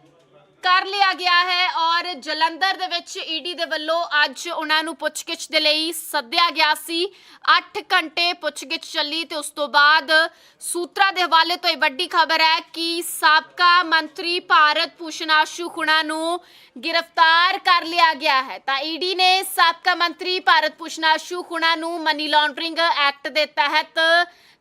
ਕਰ ਲਿਆ ਗਿਆ ਹੈ ਔਰ ਜਲੰਧਰ ਦੇ ਵਿੱਚ ਈਡੀ ਦੇ ਵੱਲੋਂ ਅੱਜ ਉਹਨਾਂ ਨੂੰ ਪੁੱਛਗਿੱਛ ਦੇ ਲਈ ਸੱਦਿਆ ਗਿਆ ਸੀ। 8 ਘੰਟੇ ਪੁੱਛਗਿੱਛ ਚੱਲੀ ਤੇ ਉਸ ਤੋਂ ਬਾਅਦ ਸੂਤਰਾਂ ਦੇ ਹਵਾਲੇ ਤੋਂ ਇਹ ਵੱਡੀ ਖਬਰ ਹੈ ਕਿ ਸਾਬਕਾ ਮੰਤਰੀ ਭਾਰਤ ਭੂਸ਼ਣ ਆਸ਼ੂ ਖੁਣਾ ਨੂੰ ਗ੍ਰਿਫਤਾਰ ਕਰ ਲਿਆ ਗਿਆ ਹੈ। ਤਾਂ ਈਡੀ ਨੇ ਸਾਬਕਾ ਮੰਤਰੀ ਭਾਰਤ ਭੂਸ਼ਣ ਆਸ਼ੂ ਖੁਣਾ ਨੂੰ ਮਨੀ ਲਾਂਡਰਿੰਗ ਐਕਟ ਦੇ ਤਹਿਤ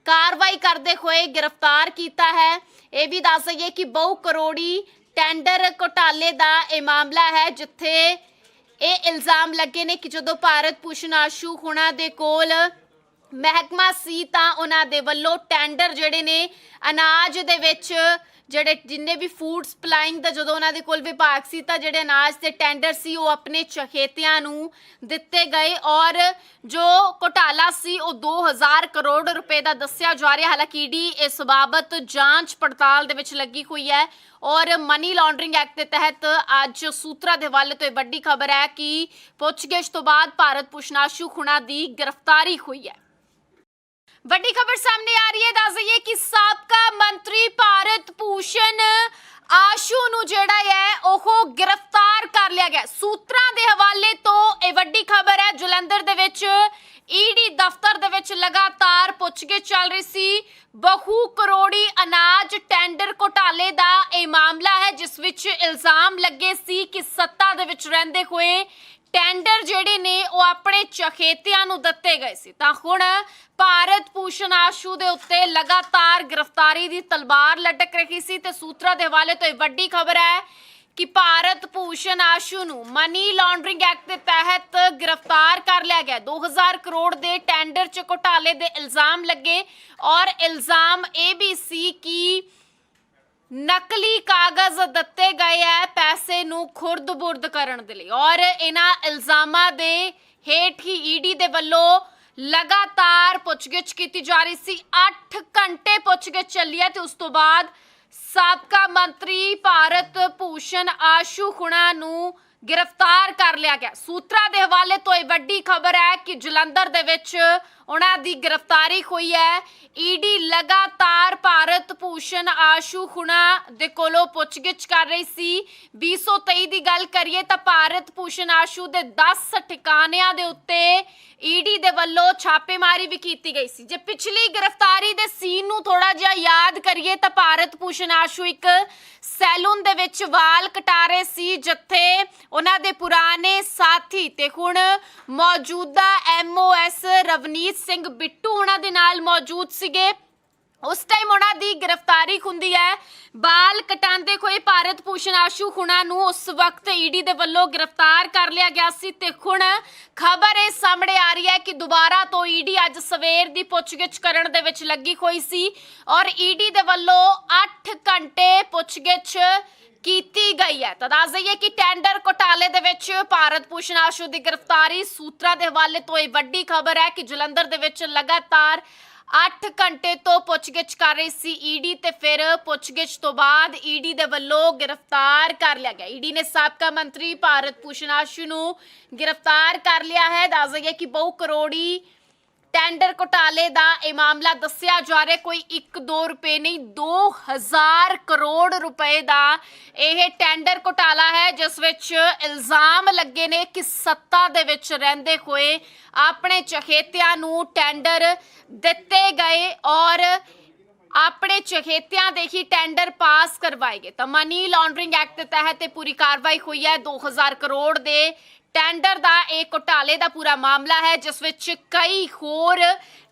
ਕਾਰਵਾਈ ਕਰਦੇ ਹੋਏ ਗ੍ਰਿਫਤਾਰ ਕੀਤਾ ਹੈ। ਇਹ ਵੀ ਦੱਸ ਦਈਏ ਕਿ ਬਹੁ ਕਰੋੜੀ ਟੈਂਡਰ ਘੋਟਾਲੇ ਦਾ ਇਹ ਮਾਮਲਾ ਹੈ, ਜਿੱਥੇ ਇਹ ਇਲਜ਼ਾਮ ਲੱਗੇ ਨੇ ਕਿ ਜਦੋਂ ਭਾਰਤ ਭੂਸ਼ਣ ਆਸ਼ੂ ਹੁਣਾਂ ਦੇ ਕੋਲ ਮਹਿਕਮਾ ਸੀ ਤਾਂ ਉਹਨਾਂ ਦੇ ਵੱਲੋਂ ਟੈਂਡਰ ਜਿਹੜੇ ਨੇ, ਅਨਾਜ ਦੇ ਵਿੱਚ ਜਿਹੜੇ ਜਿੰਨੇ ਵੀ ਫੂਡ ਸਪਲਾਈਂਗ ਦਾ ਜਦੋਂ ਉਹਨਾਂ ਦੇ ਕੋਲ ਵਿਭਾਗ ਸੀ ਤਾਂ ਜਿਹੜੇ ਅਨਾਜ ਦੇ ਟੈਂਡਰ ਸੀ ਉਹ ਆਪਣੇ ਚਹੇਤਿਆਂ ਨੂੰ ਦਿੱਤੇ ਗਏ ਔਰ ਜੋ ਘੁਟਾਲਾ ਸੀ ਉਹ 2000 ਕਰੋੜ ਰੁਪਏ ਦਾ ਦੱਸਿਆ ਜਾ ਰਿਹਾ। ਹਾਲਾਂਕਿ ਈਡੀ ਇਸ ਬਾਬਤ ਜਾਂਚ ਪੜਤਾਲ ਦੇ ਵਿੱਚ ਲੱਗੀ ਹੋਈ ਹੈ ਔਰ ਮਨੀ ਲਾਂਡਰਿੰਗ ਐਕਟ ਦੇ ਤਹਿਤ ਅੱਜ ਸੂਤਰਾਂ ਦੇ ਵੱਲ ਤੋਂ ਇਹ ਵੱਡੀ ਖਬਰ ਹੈ ਕਿ ਪੁੱਛਗਿੱਛ ਤੋਂ ਬਾਅਦ ਭਾਰਤ ਭੂਸ਼ਣ ਖੁਣਾ ਦੀ ਗ੍ਰਿਫਤਾਰੀ ਹੋਈ ਹੈ। ਵੱਡੀ ਖਬਰ ਸਾਹਮਣੇ ਆ ਰਹੀ ਹੈ। ਦੱਸ ਦਈਏ ਕਿ ਸਾਬਕਾ ਮੰਤਰੀ ਭਾਰਤ ਭੂਸ਼ਣ ਆਸ਼ੂ ਨੂੰ ਜਿਹੜਾ ਹੈ, ਉਹ ਗ੍ਰਿਫਤਾਰ ਕਰ ਲਿਆ ਗਿਆ। ਸੂਤਰਾਂ ਦੇ ਹਵਾਲੇ ਤੋਂ ਇਹ ਵੱਡੀ ਖਬਰ ਹੈ, ਜਲੰਧਰ ਦੇ ਵਿੱਚ ਈਡੀ ਦਫ਼ਤਰ ਦੇ ਵਿੱਚ ਲਗਾਤਾਰ ਪੁੱਛਗਿੱਛ ਚੱਲ ਰਹੀ ਸੀ। ਬਹੁ ਕਰੋੜੀ ਅਨਾਜ ਟੈਂਡਰ ਘੁਟਾਲੇ ਦਾ ਇਹ ਮਾਮਲਾ ਹੈ, ਜਿਸ ਵਿੱਚ ਇਲਜ਼ਾਮ ਲੱਗੇ ਸੀ ਕਿ ਸੱਤਾ ਦੇ ਵਿੱਚ ਰਹਿੰਦੇ ਹੋਏ ਟੈਂਡਰ ਜਿਹੜੇ ਨੇ, ਉਹ ਆਪਣੇ ਚਖੇਤਿਆਂ ਨੂੰ ਦਿੱਤੇ ਗਏ ਸੀ। ਤਾਂ ਹੁਣ ਭਾਰਤ ਭੂਸ਼ਣ ਆਸ਼ੂ ਦੇ ਉੱਤੇ ਲਗਾਤਾਰ ਗ੍ਰਿਫਤਾਰੀ ਦੀ ਤਲਵਾਰ ਲਟਕ ਰਹੀ ਸੀ ਤੇ ਸੂਤਰਾਂ ਦੇ ਹਵਾਲੇ ਤੋਂ ਇਹ ਵੱਡੀ ਖਬਰ ਹੈ ਕਿ ਭਾਰਤ ਭੂਸ਼ਣ ਆਸ਼ੂ ਨੂੰ ਮਨੀ ਲਾਂਡਰਿੰਗ ਐਕਟ ਦੇ ਤਹਿਤ ਗ੍ਰਿਫਤਾਰ ਕਰ ਲਿਆ ਗਿਆ। 2000 ਕਰੋੜ ਦੇ ਟੈਂਡਰ 'ਚ ਘੁਟਾਲੇ ਦੇ ਇਲਜ਼ਾਮ ਲੱਗੇ ਔਰ ਇਲਜ਼ਾਮ ਇਹ ਵੀ ਸੀ ਕਿ ਨਕਲੀ ਕਾਗਜ਼ ਦਿੱਤੇ ਗਏ ਹੈ ਪੈਸੇ ਨੂੰ ਖੁਰਦ-ਬੁਰਦ ਕਰਨ ਦੇ ਲਈ। ਔਰ ਇਹਨਾਂ ਇਲਜ਼ਾਮਾਂ ਦੇ ਹੇਠ ਹੀ ਈਡੀ ਦੇ ਵੱਲੋਂ ਲਗਾਤਾਰ ਪੁੱਛਗਿੱਛ ਕੀਤੀ ਜਾ ਰਹੀ ਸੀ। 8 ਘੰਟੇ ਪੁੱਛਗਿੱਛ ਚੱਲੀ ਹੈ ਤੇ ਉਸ ਤੋਂ ਬਾਅਦ ਸਾਬਕਾ ਮੰਤਰੀ ਭਾਰਤ ਭੂਸ਼ਣ ਆਸ਼ੂ ਖੁਣਾ ਨੂੰ ਗ੍ਰਿਫਤਾਰ ਕਰ ਲਿਆ ਗਿਆ। ਸੂਤਰਾਂ ਦੇ ਹਵਾਲੇ ਤੋਂ ਇਹ ਵੱਡੀ ਖਬਰ ਹੈ ਕਿ ਜਲੰਧਰ ਦੇ ਵਿੱਚ ਉਹਨਾਂ ਦੀ ਗ੍ਰਿਫਤਾਰੀ ਹੋਈ ਹੈ। ਈਡੀ ਲਗਾਤਾਰ ਭਾਰਤ ਭੂਸ਼ਣ ਆਸ਼ੂ ਖੁਣਾ ਦੇ ਕੋਲੋਂ ਪੁੱਛਗਿੱਛ ਕਰ ਰਹੀ ਸੀ। 2023 ਦੀ ਗੱਲ ਕਰੀਏ ਤਾਂ ਭਾਰਤ ਭੂਸ਼ਣ ਆਸ਼ੂ ਦੇ 10 ਠਿਕਾਣਿਆਂ ਦੇ ਉੱਤੇ ਈਡੀ ਦੇ ਵੱਲੋਂ ਛਾਪੇਮਾਰੀ ਵੀ ਕੀਤੀ ਗਈ ਸੀ। ਜੇ ਪਿਛਲੀ ਗ੍ਰਿਫਤਾਰੀ ਦੇ ਸੀਨ ਨੂੰ ਥੋੜਾ ਜਿਹਾ ਯਾਦ ਕਰੀਏ ਤਾਂ ਭਾਰਤ ਭੂਸ਼ਣ ਆਸ਼ੂ ਇੱਕ ਸੈਲੂਨ ਦੇ ਵਿੱਚ ਵਾਲ ਕਟਾ ਰਹੇ ਸੀ, ਜਿੱਥੇ ਉਹਨਾਂ ਦੇ ਪੁਰਾਣੇ ਸਾਥੀ ਤੇ ਹੁਣ ਮੌਜੂਦਾ ਐਮਓਐਸ ਰਵਨੀਤ ਸਿੰਘ ਬਿੱਟੂ ਉਹਨਾਂ ਦੇ ਨਾਲ ਮੌਜੂਦ ਸੀਗੇ। ਉਸ ਟਾਈਮ ਉਹਨਾਂ ਦੀ ਗ੍ਰਿਫਤਾਰੀ ਹੁੰਦੀ ਹੈ। ਬਾਲ ਕਟਾਉਂਦੇ ਹੋਏ ਭਾਰਤ ਭੂਸ਼ਣ ਆਸ਼ੂ ਖੁਣਾ ਨੂੰ ਉਸ ਵਕਤ ਈਡੀ ਦੇ ਵੱਲੋਂ ਗ੍ਰਿਫਤਾਰ ਕਰ ਲਿਆ ਗਿਆ ਸੀ ਤੇ ਹੁਣ ਖਬਰ ਇਹ ਸਾਹਮਣੇ ਆ ਰਹੀ ਹੈ ਕਿ ਦੁਬਾਰਾ ਤੋਂ ਈਡੀ ਅੱਜ ਸਵੇਰ ਦੀ ਪੁੱਛਗਿੱਛ ਕਰਨ ਦੇ ਵਿੱਚ ਲੱਗੀ ਹੋਈ ਸੀ ਔਰ ਈਡੀ ਦੇ ਵੱਲੋਂ 8 ਘੰਟੇ ਪੁੱਛਗਿੱਛ ਕੀਤੀ ਗਈ ਹੈ। ਤਾਂ ਦੱਸ ਦਈਏ ਕਿ ਟੈਂਡਰ ਘੁਟਾਲੇ ਦੇ ਵਿੱਚ ਭਾਰਤ ਭੂਸ਼ਣ ਆਸ਼ੂ ਦੀ ਗ੍ਰਿਫਤਾਰੀ ਸੂਤਰਾਂ ਦੇ ਹਵਾਲੇ ਤੋਂ ਇਹ ਵੱਡੀ ਖਬਰ ਹੈ ਕਿ ਜਲੰਧਰ ਦੇ ਵਿੱਚ ਲਗਾਤਾਰ 8 ਘੰਟੇ ਤੋਂ ਪੁੱਛਗਿੱਛ ਕਰ ਰਹੀ ਸੀ ਈਡੀ ਤੇ ਫਿਰ ਪੁੱਛਗਿੱਛ ਤੋਂ ਬਾਅਦ ਈਡੀ ਦੇ ਵੱਲੋਂ ਗ੍ਰਿਫਤਾਰ ਕਰ ਲਿਆ ਗਿਆ। ਈਡੀ ਨੇ ਸਾਬਕਾ ਮੰਤਰੀ ਭਾਰਤ ਭੂਸ਼ਣ ਆਸ਼ੂ ਨੂੰ ਗ੍ਰਿਫਤਾਰ ਕਰ ਲਿਆ ਹੈ। ਦੱਸ ਦਈਏ ਕਿ ਬਹੁ ਕਰੋੜੀ ਟੈਂਡਰ ਘੁਟਾਲੇ ਦਾ ਇਹ ਮਾਮਲਾ ਦੱਸਿਆ ਜਾ ਰਿਹਾ। ਕੋਈ 1-2 ਰੁਪਏ ਨਹੀਂ 2000 ਕਰੋੜ ਰੁਪਏ ਦਾ ਇਹ ਟੈਂਡਰ ਘੁਟਾਲਾ ਹੈ, ਜਿਸ ਵਿੱਚ ਇਲਜ਼ਾਮ ਲੱਗੇ ਨੇ ਕਿ ਸੱਤਾ ਦੇ ਵਿੱਚ ਰਹਿੰਦੇ ਹੋਏ ਆਪਣੇ ਚਹੇਤਿਆਂ ਨੂੰ ਟੈਂਡਰ ਦਿੱਤੇ ਗਏ ਔਰ ਆਪਣੇ ਚਹੇਤਿਆਂ ਦੇ ਹੀ ਟੈਂਡਰ ਪਾਸ ਕਰਵਾਏ ਗਏ। ਤਾਂ ਮਨੀ ਲਾਂਡਰਿੰਗ ਐਕਟ ਦੇ ਤਹਿਤ ਇਹ ਪੂਰੀ ਕਾਰਵਾਈ ਹੋਈ ਹੈ। 2000 ਕਰੋੜ ਦੇ ਟੈਂਡਰ ਦਾ ਇਹ ਘੁਟਾਲੇ ਦਾ ਪੂਰਾ ਮਾਮਲਾ ਹੈ, ਜਿਸ ਵਿੱਚ ਕਈ ਹੋਰ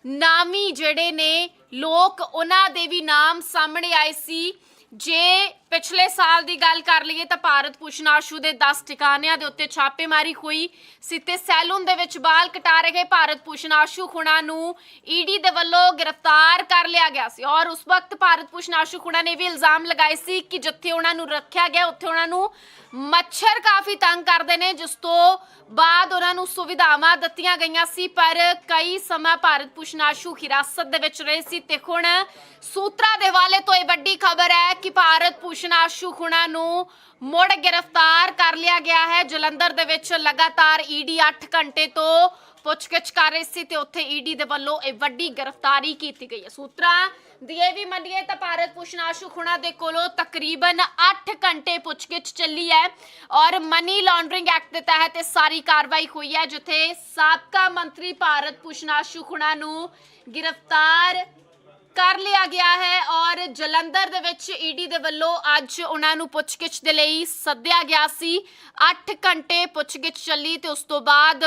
ਨਾਮੀ ਜਿਹੜੇ ਨੇ, ਲੋਕ ਉਹਨਾਂ ਦੇ ਵੀ ਨਾਮ ਸਾਹਮਣੇ ਆਏ ਸੀ, ਜੇ ਪਿਛਲੇ ਸਾਲ ਦੀ ਗੱਲ ਕਰ ਲਈਏ ਤਾਂ ਭਾਰਤ ਭੂਸ਼ਣ ਆਸ਼ੂ ਦੇ 10 ਟਿਕਾਣਿਆਂ ਦੇ ਉੱਤੇ ਛਾਪੇਮਾਰੀ ਹੋਈ ਸੀ ਤੇ ਸੈਲੂਨ ਦੇ ਵਿੱਚ ਬਾਲ ਕਟਾ ਰਹੇ ਭਾਰਤ ਭੂਸ਼ਣ ਖੁਣਾ ਨੂੰ ਈਡੀ ਦੇ ਵੱਲੋਂ ਗ੍ਰਿਫਤਾਰ ਕਰ ਲਿਆ ਗਿਆ ਸੀ ਔਰ ਉਸ ਵਕਤ ਭਾਰਤ ਭੂਸ਼ਣ ਖੁਣਾ ਨੇ ਵੀ ਇਲਜ਼ਾਮ ਲਗਾਏ ਸੀ ਕਿ ਜਿੱਥੇ ਉਹਨਾਂ ਨੂੰ ਰੱਖਿਆ ਗਿਆ, ਉੱਥੇ ਉਹਨਾਂ ਨੂੰ ਮੱਛਰ ਕਾਫੀ ਤੰਗ ਕਰਦੇ ਨੇ, ਜਿਸ ਤੋਂ ਬਾਅਦ ਉਹਨਾਂ ਨੂੰ ਸੁਵਿਧਾਵਾਂ ਦਿੱਤੀਆਂ ਗਈਆਂ ਸੀ, ਪਰ ਕਈ ਸਮਾਂ ਭਾਰਤ ਭੂਸ਼ਣ ਆਸ਼ੂ ਹਿਰਾਸਤ ਦੇ ਵਿੱਚ ਰਹੇ ਸੀ ਤੇ ਹੁਣ ਸੂਤਰਾਂ ਦੇ ਹਵਾਲੇ ਤੋਂ ਇਹ ਵੱਡੀ ਖਬਰ ਹੈ ਕਿ ਭਾਰਤ ਭੂਸ਼ਣ ਖੁਣਾ ਨੂੰ ਮੁੜ ਗ੍ਰਿਫਤਾਰ ਕਰ ਲਿਆ ਗਿਆ ਹੈ। ਜਲੰਧਰ ਦੇ ਵਿੱਚ ਲਗਾਤਾਰ ਈਡੀ 8 ਘੰਟੇ ਤੋਂ ਪੁੱਛਗਿੱਛ ਕਰ ਰਹੀ ਸੀ ਤੇ ਉੱਥੇ ਈਡੀ ਦੇ ਵੱਲੋਂ ਇਹ ਵੱਡੀ ਗ੍ਰਿਫਤਾਰੀ ਕੀਤੀ ਗਈ ਹੈ। ਸੂਤਰਾਂ ਦੀ ਇਹ ਵੀ ਮੰਨੀਏ ਤਾਂ ਭਾਰਤ ਭੂਸ਼ਣ ਆਸ਼ੂ ਖੁਣਾ ਦੇ ਕੋਲੋਂ ਤਕਰੀਬਨ 8 ਘੰਟੇ ਪੁੱਛਗਿੱਛ ਚੱਲੀ ਹੈ ਔਰ ਮਨੀ ਲਾਂਡਰਿੰਗ ਐਕਟ ਦੇ ਤਹਿਤ ਇਹ ਸਾਰੀ ਕਾਰਵਾਈ ਹੋਈ ਹੈ, ਜਿੱਥੇ ਸਾਬਕਾ ਮੰਤਰੀ ਭਾਰਤ ਭੂਸ਼ਣ ਆਸ਼ੂ ਖੁਣਾ ਨੂੰ ਗ੍ਰਿਫਤਾਰ ਕਰ ਲਿਆ ਗਿਆ ਹੈ ਔਰ ਜਲੰਧਰ ਦੇ ਵਿੱਚ ਈਡੀ ਦੇ ਵੱਲੋਂ ਅੱਜ ਉਹਨਾਂ ਨੂੰ ਪੁੱਛਗਿੱਛ ਦੇ ਲਈ ਸੱਦਿਆ ਗਿਆ ਸੀ। 8 ਘੰਟੇ ਪੁੱਛਗਿੱਛ ਚੱਲੀ ਤੇ ਉਸ ਤੋਂ ਬਾਅਦ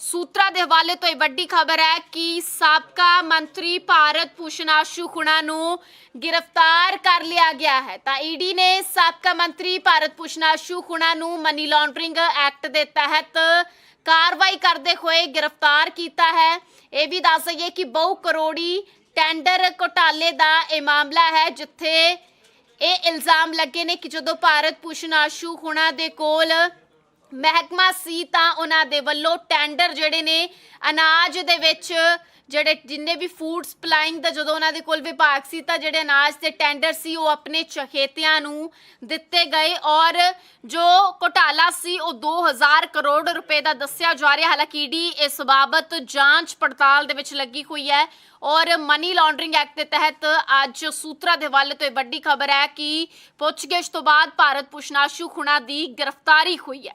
ਸੂਤਰਾਂ ਦੇ ਹਵਾਲੇ ਤੋਂ ਇਹ ਵੱਡੀ ਖਬਰ ਹੈ ਕਿ ਸਾਬਕਾ ਮੰਤਰੀ ਭਾਰਤ ਭੂਸ਼ਣ ਆਸ਼ੂ ਖੁਣਾ ਨੂੰ ਗ੍ਰਿਫਤਾਰ ਕਰ ਲਿਆ ਗਿਆ ਹੈ। ਤਾਂ ਈਡੀ ਨੇ ਸਾਬਕਾ ਮੰਤਰੀ ਭਾਰਤ ਭੂਸ਼ਣ ਆਸ਼ੂ ਖੁਣਾ ਨੂੰ ਮਨੀ ਲਾਂਡਰਿੰਗ ਐਕਟ ਦੇ ਤਹਿਤ ਕਾਰਵਾਈ ਕਰਦੇ ਹੋਏ ਗ੍ਰਿਫਤਾਰ ਕੀਤਾ ਹੈ। ਇਹ ਵੀ ਦੱਸ ਦਈਏ ਕਿ ਬਹੁ ਕਰੋੜੀ ਟੈਂਡਰ ਘੋਟਾਲੇ ਦਾ ਇਹ ਮਾਮਲਾ ਹੈ, ਜਿੱਥੇ ਇਹ ਇਲਜ਼ਾਮ ਲੱਗੇ ਨੇ ਕਿ ਜਦੋਂ ਭਾਰਤ ਭੂਸ਼ਣ ਆਸ਼ੂ ਹੁਣਾਂ ਦੇ ਕੋਲ ਮਹਿਕਮਾ ਸੀ ਤਾਂ ਉਹਨਾਂ ਦੇ ਵੱਲੋਂ ਟੈਂਡਰ ਜਿਹੜੇ ਨੇ ਅਨਾਜ ਦੇ ਵਿੱਚ ਜਿਹੜੇ ਜਿੰਨੇ ਵੀ ਫੂਡ ਸਪਲਾਈਂਗ ਦਾ ਜਦੋਂ ਉਹਨਾਂ ਦੇ ਕੋਲ ਵਿਭਾਗ ਸੀ ਤਾਂ ਜਿਹੜੇ ਅਨਾਜ ਦੇ ਟੈਂਡਰ ਸੀ ਉਹ ਆਪਣੇ ਚਹੇਤਿਆਂ ਨੂੰ ਦਿੱਤੇ ਗਏ ਔਰ ਜੋ ਘੋਟਾਲਾ ਸੀ ਉਹ 2000 ਕਰੋੜ ਰੁਪਏ ਦਾ ਦੱਸਿਆ ਜਾ ਰਿਹਾ। ਹਾਲਾਂਕਿ ਈਡੀ ਇਸ ਬਾਬਤ ਜਾਂਚ ਪੜਤਾਲ ਦੇ ਵਿੱਚ ਲੱਗੀ ਹੋਈ ਹੈ ਔਰ ਮਨੀ ਲਾਂਡਰਿੰਗ ਐਕਟ ਦੇ ਤਹਿਤ ਅੱਜ ਸੂਤਰਾਂ ਦੇ ਵੱਲ ਤੋਂ ਇਹ ਵੱਡੀ ਖਬਰ ਹੈ ਕਿ ਪੁੱਛਗਿੱਛ ਤੋਂ ਬਾਅਦ ਭਾਰਤ ਪੁਸ਼ਨਾਸ਼ੂ ਖੁਣਾ ਦੀ ਗ੍ਰਿਫਤਾਰੀ ਹੋਈ ਹੈ।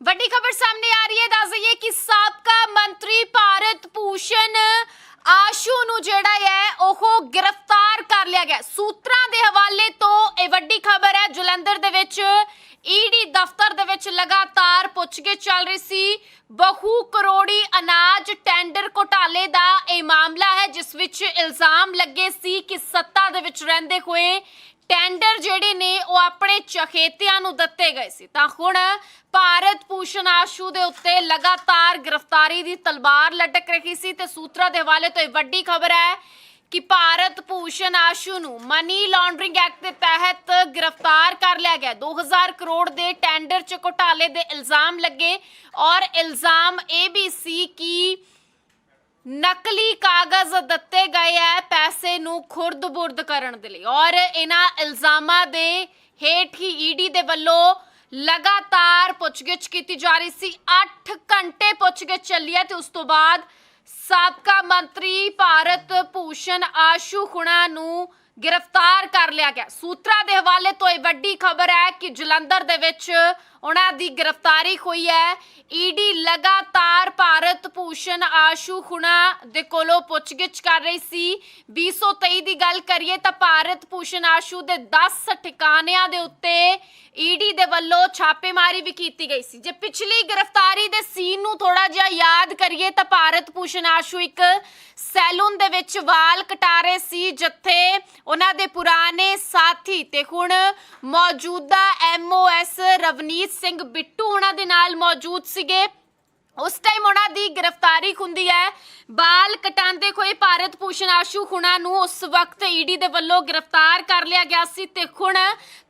ਵੱਡੀ ਖਬਰ ਸਾਹਮਣੇ ਆ ਰਹੀ ਹੈ। ਦੱਸ ਦਈਏ ਕਿ ਸਾਬਕਾ ਮੰਤਰੀ ਭਾਰਤ ਭੂਸ਼ਣ ਆਸ਼ੂ ਨੂੰ ਜਿਹੜਾ ਹੈ, ਉਹ ਗ੍ਰਿਫਤਾਰ ਕਰ ਲਿਆ ਗਿਆ। ਸੂਤਰਾਂ ਦੇ ਹਵਾਲੇ ਤੋਂ ਇਹ ਵੱਡੀ ਖਬਰ ਹੈ, ਜਲੰਧਰ ਦੇ ਵਿੱਚ ਈਡੀ ਦਫ਼ਤਰ ਦੇ ਵਿੱਚ ਲਗਾਤਾਰ ਪੁੱਛਗਿੱਛ ਚੱਲ ਰਹੀ ਸੀ। ਬਹੁ ਕਰੋੜੀ ਅਨਾਜ ਟੈਂਡਰ ਘੁਟਾਲੇ ਦਾ ਇਹ ਮਾਮਲਾ ਹੈ, ਜਿਸ ਵਿੱਚ ਇਲਜ਼ਾਮ ਲੱਗੇ ਸੀ ਕਿ ਸੱਤਾ ਦੇ ਵਿੱਚ ਰਹਿੰਦੇ ਹੋਏ ਟੈਂਡਰ ਜਿਹੜੇ ਨੇ, ਉਹ ਆਪਣੇ ਚਹੇਤਿਆਂ ਨੂੰ ਦਿੱਤੇ ਗਏ ਸੀ। ਤਾਂ ਹੁਣ ਭਾਰਤ ਭੂਸ਼ਣ ਆਸ਼ੂ ਦੇ ਉੱਤੇ ਲਗਾਤਾਰ ਗ੍ਰਿਫਤਾਰੀ ਦੀ ਤਲਵਾਰ ਲਟਕ ਰਹੀ ਸੀ ਤੇ ਸੂਤਰਾਂ ਦੇ ਹਵਾਲੇ ਤੋਂ ਇਹ ਵੱਡੀ ਖਬਰ ਹੈ ਕਿ ਭਾਰਤ ਭੂਸ਼ਣ ਆਸ਼ੂ ਨੂੰ ਮਨੀ ਲਾਂਡਰਿੰਗ ਐਕਟ ਦੇ ਤਹਿਤ ਗ੍ਰਿਫਤਾਰ ਕਰ ਲਿਆ ਗਿਆ। 2000 ਕਰੋੜ ਦੇ ਟੈਂਡਰ ਚ ਘੁਟਾਲੇ ਦੇ ਇਲਜ਼ਾਮ ਲੱਗੇ ਔਰ ਇਲਜ਼ਾਮ ਇਹ ਵੀ ਸੀ ਕਿ ਨਕਲੀ ਕਾਗਜ਼ ਦਿੱਤੇ ਗਏ ਹੈ ਪੈਸੇ ਨੂੰ ਖੁਰਦ-ਬੁਰਦ ਕਰਨ ਦੇ ਲਈ। ਔਰ ਇਹਨਾਂ ਇਲਜ਼ਾਮਾਂ ਦੇ ਹੇਠ ਹੀ ਈਡੀ ਦੇ ਵੱਲੋਂ ਲਗਾਤਾਰ ਪੁੱਛਗਿੱਛ ਕੀਤੀ ਜਾ ਰਹੀ ਸੀ। 8 ਘੰਟੇ ਪੁੱਛਗਿੱਛ ਚੱਲੀ ਹੈ ਤੇ ਉਸ ਤੋਂ ਬਾਅਦ ਸਾਬਕਾ ਮੰਤਰੀ ਭਾਰਤ ਭੂਸ਼ਣ ਆਸ਼ੂ ਖੁਣਾ ਨੂੰ ਗ੍ਰਿਫਤਾਰ ਕਰ ਲਿਆ ਗਿਆ। ਸੂਤਰਾਂ ਦੇ ਹਵਾਲੇ ਤੋਂ ਇਹ ਵੱਡੀ ਖਬਰ ਹੈ ਕਿ ਜਲੰਧਰ ਦੇ ਵਿੱਚ ਉਹਨਾਂ ਦੀ ਗ੍ਰਿਫਤਾਰੀ ਹੋਈ ਹੈ। ਈਡੀ ਲਗਾਤਾਰ ਭਾਰਤ ਭੂਸ਼ਣ ਆਸ਼ੂ ਖੁਣਾ ਦੇ ਕੋਲੋਂ ਪੁੱਛਗਿੱਛ ਕਰ ਰਹੀ ਸੀ। 2023 ਦੀ ਗੱਲ ਕਰੀਏ ਤਾਂ ਭਾਰਤ ਭੂਸ਼ਣ ਆਸ਼ੂ ਦੇ 10 ਠਿਕਾਣਿਆਂ ਦੇ ਉੱਤੇ ਈਡੀ ਦੇ ਵੱਲੋਂ ਛਾਪੇਮਾਰੀ ਵੀ ਕੀਤੀ ਗਈ ਸੀ। ਜੇ ਪਿਛਲੀ ਗ੍ਰਿਫਤਾਰੀ ਦੇ ਸੀਨ ਨੂੰ ਥੋੜਾ ਜਿਹਾ ਯਾਦ ਕਰੀਏ ਤਾਂ ਭਾਰਤ ਭੂਸ਼ਣ ਆਸ਼ੂ ਇੱਕ ਸੈਲੂਨ ਦੇ ਵਿੱਚ ਵਾਲ ਕਟਾ ਰਹੇ ਸੀ, ਜਿੱਥੇ ਉਹਨਾਂ ਦੇ ਪੁਰਾਣੇ ਸਾਥੀ ਤੇ ਹੁਣ ਮੌਜੂਦਾ ਐਮਓਐਸ ਰਵਨੀਤ ਸਿੰਘ ਬਿੱਟੂ ਉਹਨਾਂ ਦੇ ਨਾਲ ਮੌਜੂਦ ਸੀਗੇ। ਉਸ ਟਾਈਮ ਉਹਨਾਂ ਦੀ ਗ੍ਰਿਫਤਾਰੀ ਹੁੰਦੀ ਹੈ। ਬਾਲ ਕਟਾਉਂਦੇ ਹੋਏ ਭਾਰਤ ਭੂਸ਼ਣ ਆਸ਼ੂ ਖੁਣਾ ਨੂੰ ਉਸ ਵਕਤ ਈਡੀ ਦੇ ਵੱਲੋਂ ਗ੍ਰਿਫਤਾਰ ਕਰ ਲਿਆ ਗਿਆ ਸੀ ਤੇ ਹੁਣ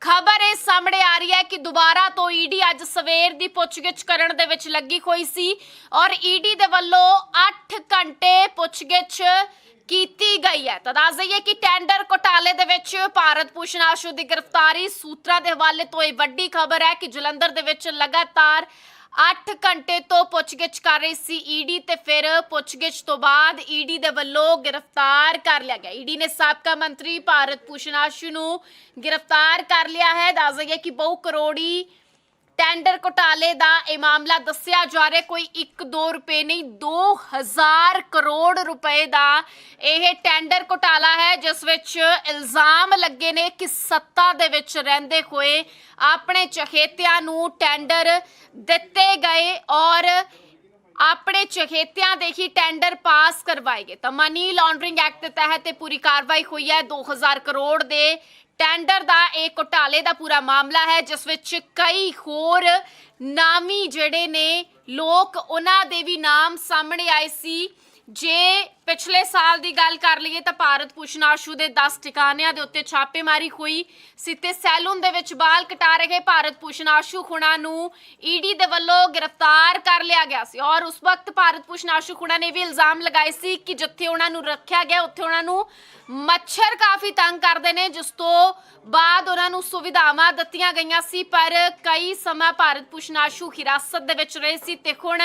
ਖਬਰ ਇਹ ਸਾਹਮਣੇ ਆ ਰਹੀ ਹੈ ਕਿ ਦੁਬਾਰਾ ਤੋਂ ਈਡੀ ਅੱਜ ਸਵੇਰ ਦੀ ਪੁੱਛਗਿੱਛ ਕਰਨ ਦੇ ਵਿੱਚ ਲੱਗੀ ਹੋਈ ਸੀ ਔਰ ਈਡੀ ਦੇ ਵੱਲੋਂ 8 ਘੰਟੇ ਪੁੱਛਗਿੱਛ ਕੀਤੀ ਗਈ ਹੈ। ਤਾਂ ਦੱਸ ਦਈਏ ਕਿ ਟੈਂਡਰ ਘੁਟਾਲੇ ਦੇ ਵਿੱਚ ਭਾਰਤ ਭੂਸ਼ਣ ਆਸ਼ੂ ਦੀ ਗ੍ਰਿਫਤਾਰੀ ਸੂਤਰਾਂ ਦੇ ਹਵਾਲੇ ਤੋਂ ਇਹ ਵੱਡੀ ਖਬਰ ਹੈ ਕਿ ਜਲੰਧਰ ਦੇ ਵਿੱਚ ਲਗਾਤਾਰ 8 ਘੰਟੇ ਤੋਂ ਪੁੱਛਗਿੱਛ ਕਰ ਰਹੀ ਸੀ ਈਡੀ ਤੇ ਫਿਰ ਪੁੱਛਗਿੱਛ ਤੋਂ ਬਾਅਦ ਈਡੀ ਦੇ ਵੱਲੋਂ ਗ੍ਰਿਫਤਾਰ ਕਰ ਲਿਆ ਗਿਆ। ਈਡੀ ਨੇ ਸਾਬਕਾ ਮੰਤਰੀ ਭਾਰਤ ਭੂਸ਼ਣ ਆਸ਼ੂ ਨੂੰ ਗ੍ਰਿਫਤਾਰ ਕਰ ਲਿਆ ਹੈ। ਦੱਸ ਦਈਏ ਕਿ ਬਹੁ ਕਰੋੜੀ ਟੈਂਡਰ ਘੁਟਾਲੇ ਦਾ ਇਹ ਮਾਮਲਾ ਦੱਸਿਆ ਜਾ ਰਿਹਾ, ਕੋਈ 1-2 ਰੁਪਏ ਨਹੀਂ 2000 ਕਰੋੜ ਰੁਪਏ ਦਾ ਇਹ ਟੈਂਡਰ ਘੁਟਾਲਾ ਹੈ, ਜਿਸ ਵਿੱਚ ਇਲਜ਼ਾਮ ਲੱਗੇ ਨੇ ਕਿ ਸੱਤਾ ਦੇ ਵਿੱਚ ਰਹਿੰਦੇ ਹੋਏ ਆਪਣੇ ਚਹੇਤਿਆਂ ਨੂੰ ਟੈਂਡਰ ਦਿੱਤੇ ਗਏ ਔਰ ਆਪਣੇ ਚਹੇਤਿਆਂ ਦੇ ਹੀ ਟੈਂਡਰ ਪਾਸ ਕਰਵਾਏ ਗਏ। ਤਾਂ ਮਨੀ ਲਾਂਡਰਿੰਗ ਐਕਟ ਦੇ ਤਹਿਤ ਇਹ ਪੂਰੀ ਕਾਰਵਾਈ ਹੋਈ ਹੈ 2000 ਕਰੋੜ ਦੇ ਟੈਂਡਰ ਦਾ ਇਹ ਘੁਟਾਲੇ ਦਾ ਪੂਰਾ ਮਾਮਲਾ ਹੈ, ਜਿਸ ਵਿੱਚ ਕਈ ਹੋਰ ਨਾਮੀ ਜਿਹੜੇ ਨੇ, ਲੋਕ ਉਹਨਾਂ ਦੇ ਵੀ ਨਾਮ ਸਾਹਮਣੇ ਆਏ ਸੀ, ਜੇ ਪਿਛਲੇ ਸਾਲ ਦੀ ਗੱਲ ਕਰ ਲਈਏ ਤਾਂ ਭਾਰਤ ਭੂਸ਼ਣ ਆਸ਼ੂ ਦੇ 10 ਟਿਕਾਣਿਆਂ ਦੇ ਉੱਤੇ ਛਾਪੇਮਾਰੀ ਹੋਈ ਸੀ ਤੇ ਸੈਲੂਨ ਦੇ ਵਿੱਚ ਬਾਲ ਕਟਾ ਰਹੇ ਭਾਰਤ ਭੂਸ਼ਣ ਆਸ਼ੂ ਖੁਣਾ ਨੂੰ ਈਡੀ ਦੇ ਵੱਲੋਂ ਗ੍ਰਿਫਤਾਰ ਕਰ ਲਿਆ ਗਿਆ ਸੀ। ਔਰ ਉਸ ਵਕਤ ਭਾਰਤ ਭੂਸ਼ਣ ਆਸ਼ੂ ਖੁਣਾ ਨੇ ਵੀ ਇਲਜ਼ਾਮ ਲਗਾਏ ਸੀ ਕਿ ਜਿੱਥੇ ਉਹਨਾਂ ਨੂੰ ਰੱਖਿਆ ਗਿਆ, ਉੱਥੇ ਉਹਨਾਂ ਨੂੰ ਮੱਛਰ ਕਾਫੀ ਤੰਗ ਕਰਦੇ ਨੇ, ਜਿਸ ਤੋਂ ਬਾਅਦ ਉਹਨਾਂ ਨੂੰ ਸੁਵਿਧਾਵਾਂ ਦਿੱਤੀਆਂ ਗਈਆਂ ਸੀ, ਪਰ ਕਈ ਸਮਾਂ ਭਾਰਤ ਭੂਸ਼ਣ ਆਸ਼ੂ ਹਿਰਾਸਤ ਦੇ ਵਿੱਚ ਰਹੇ ਸੀ ਤੇ ਹੁਣ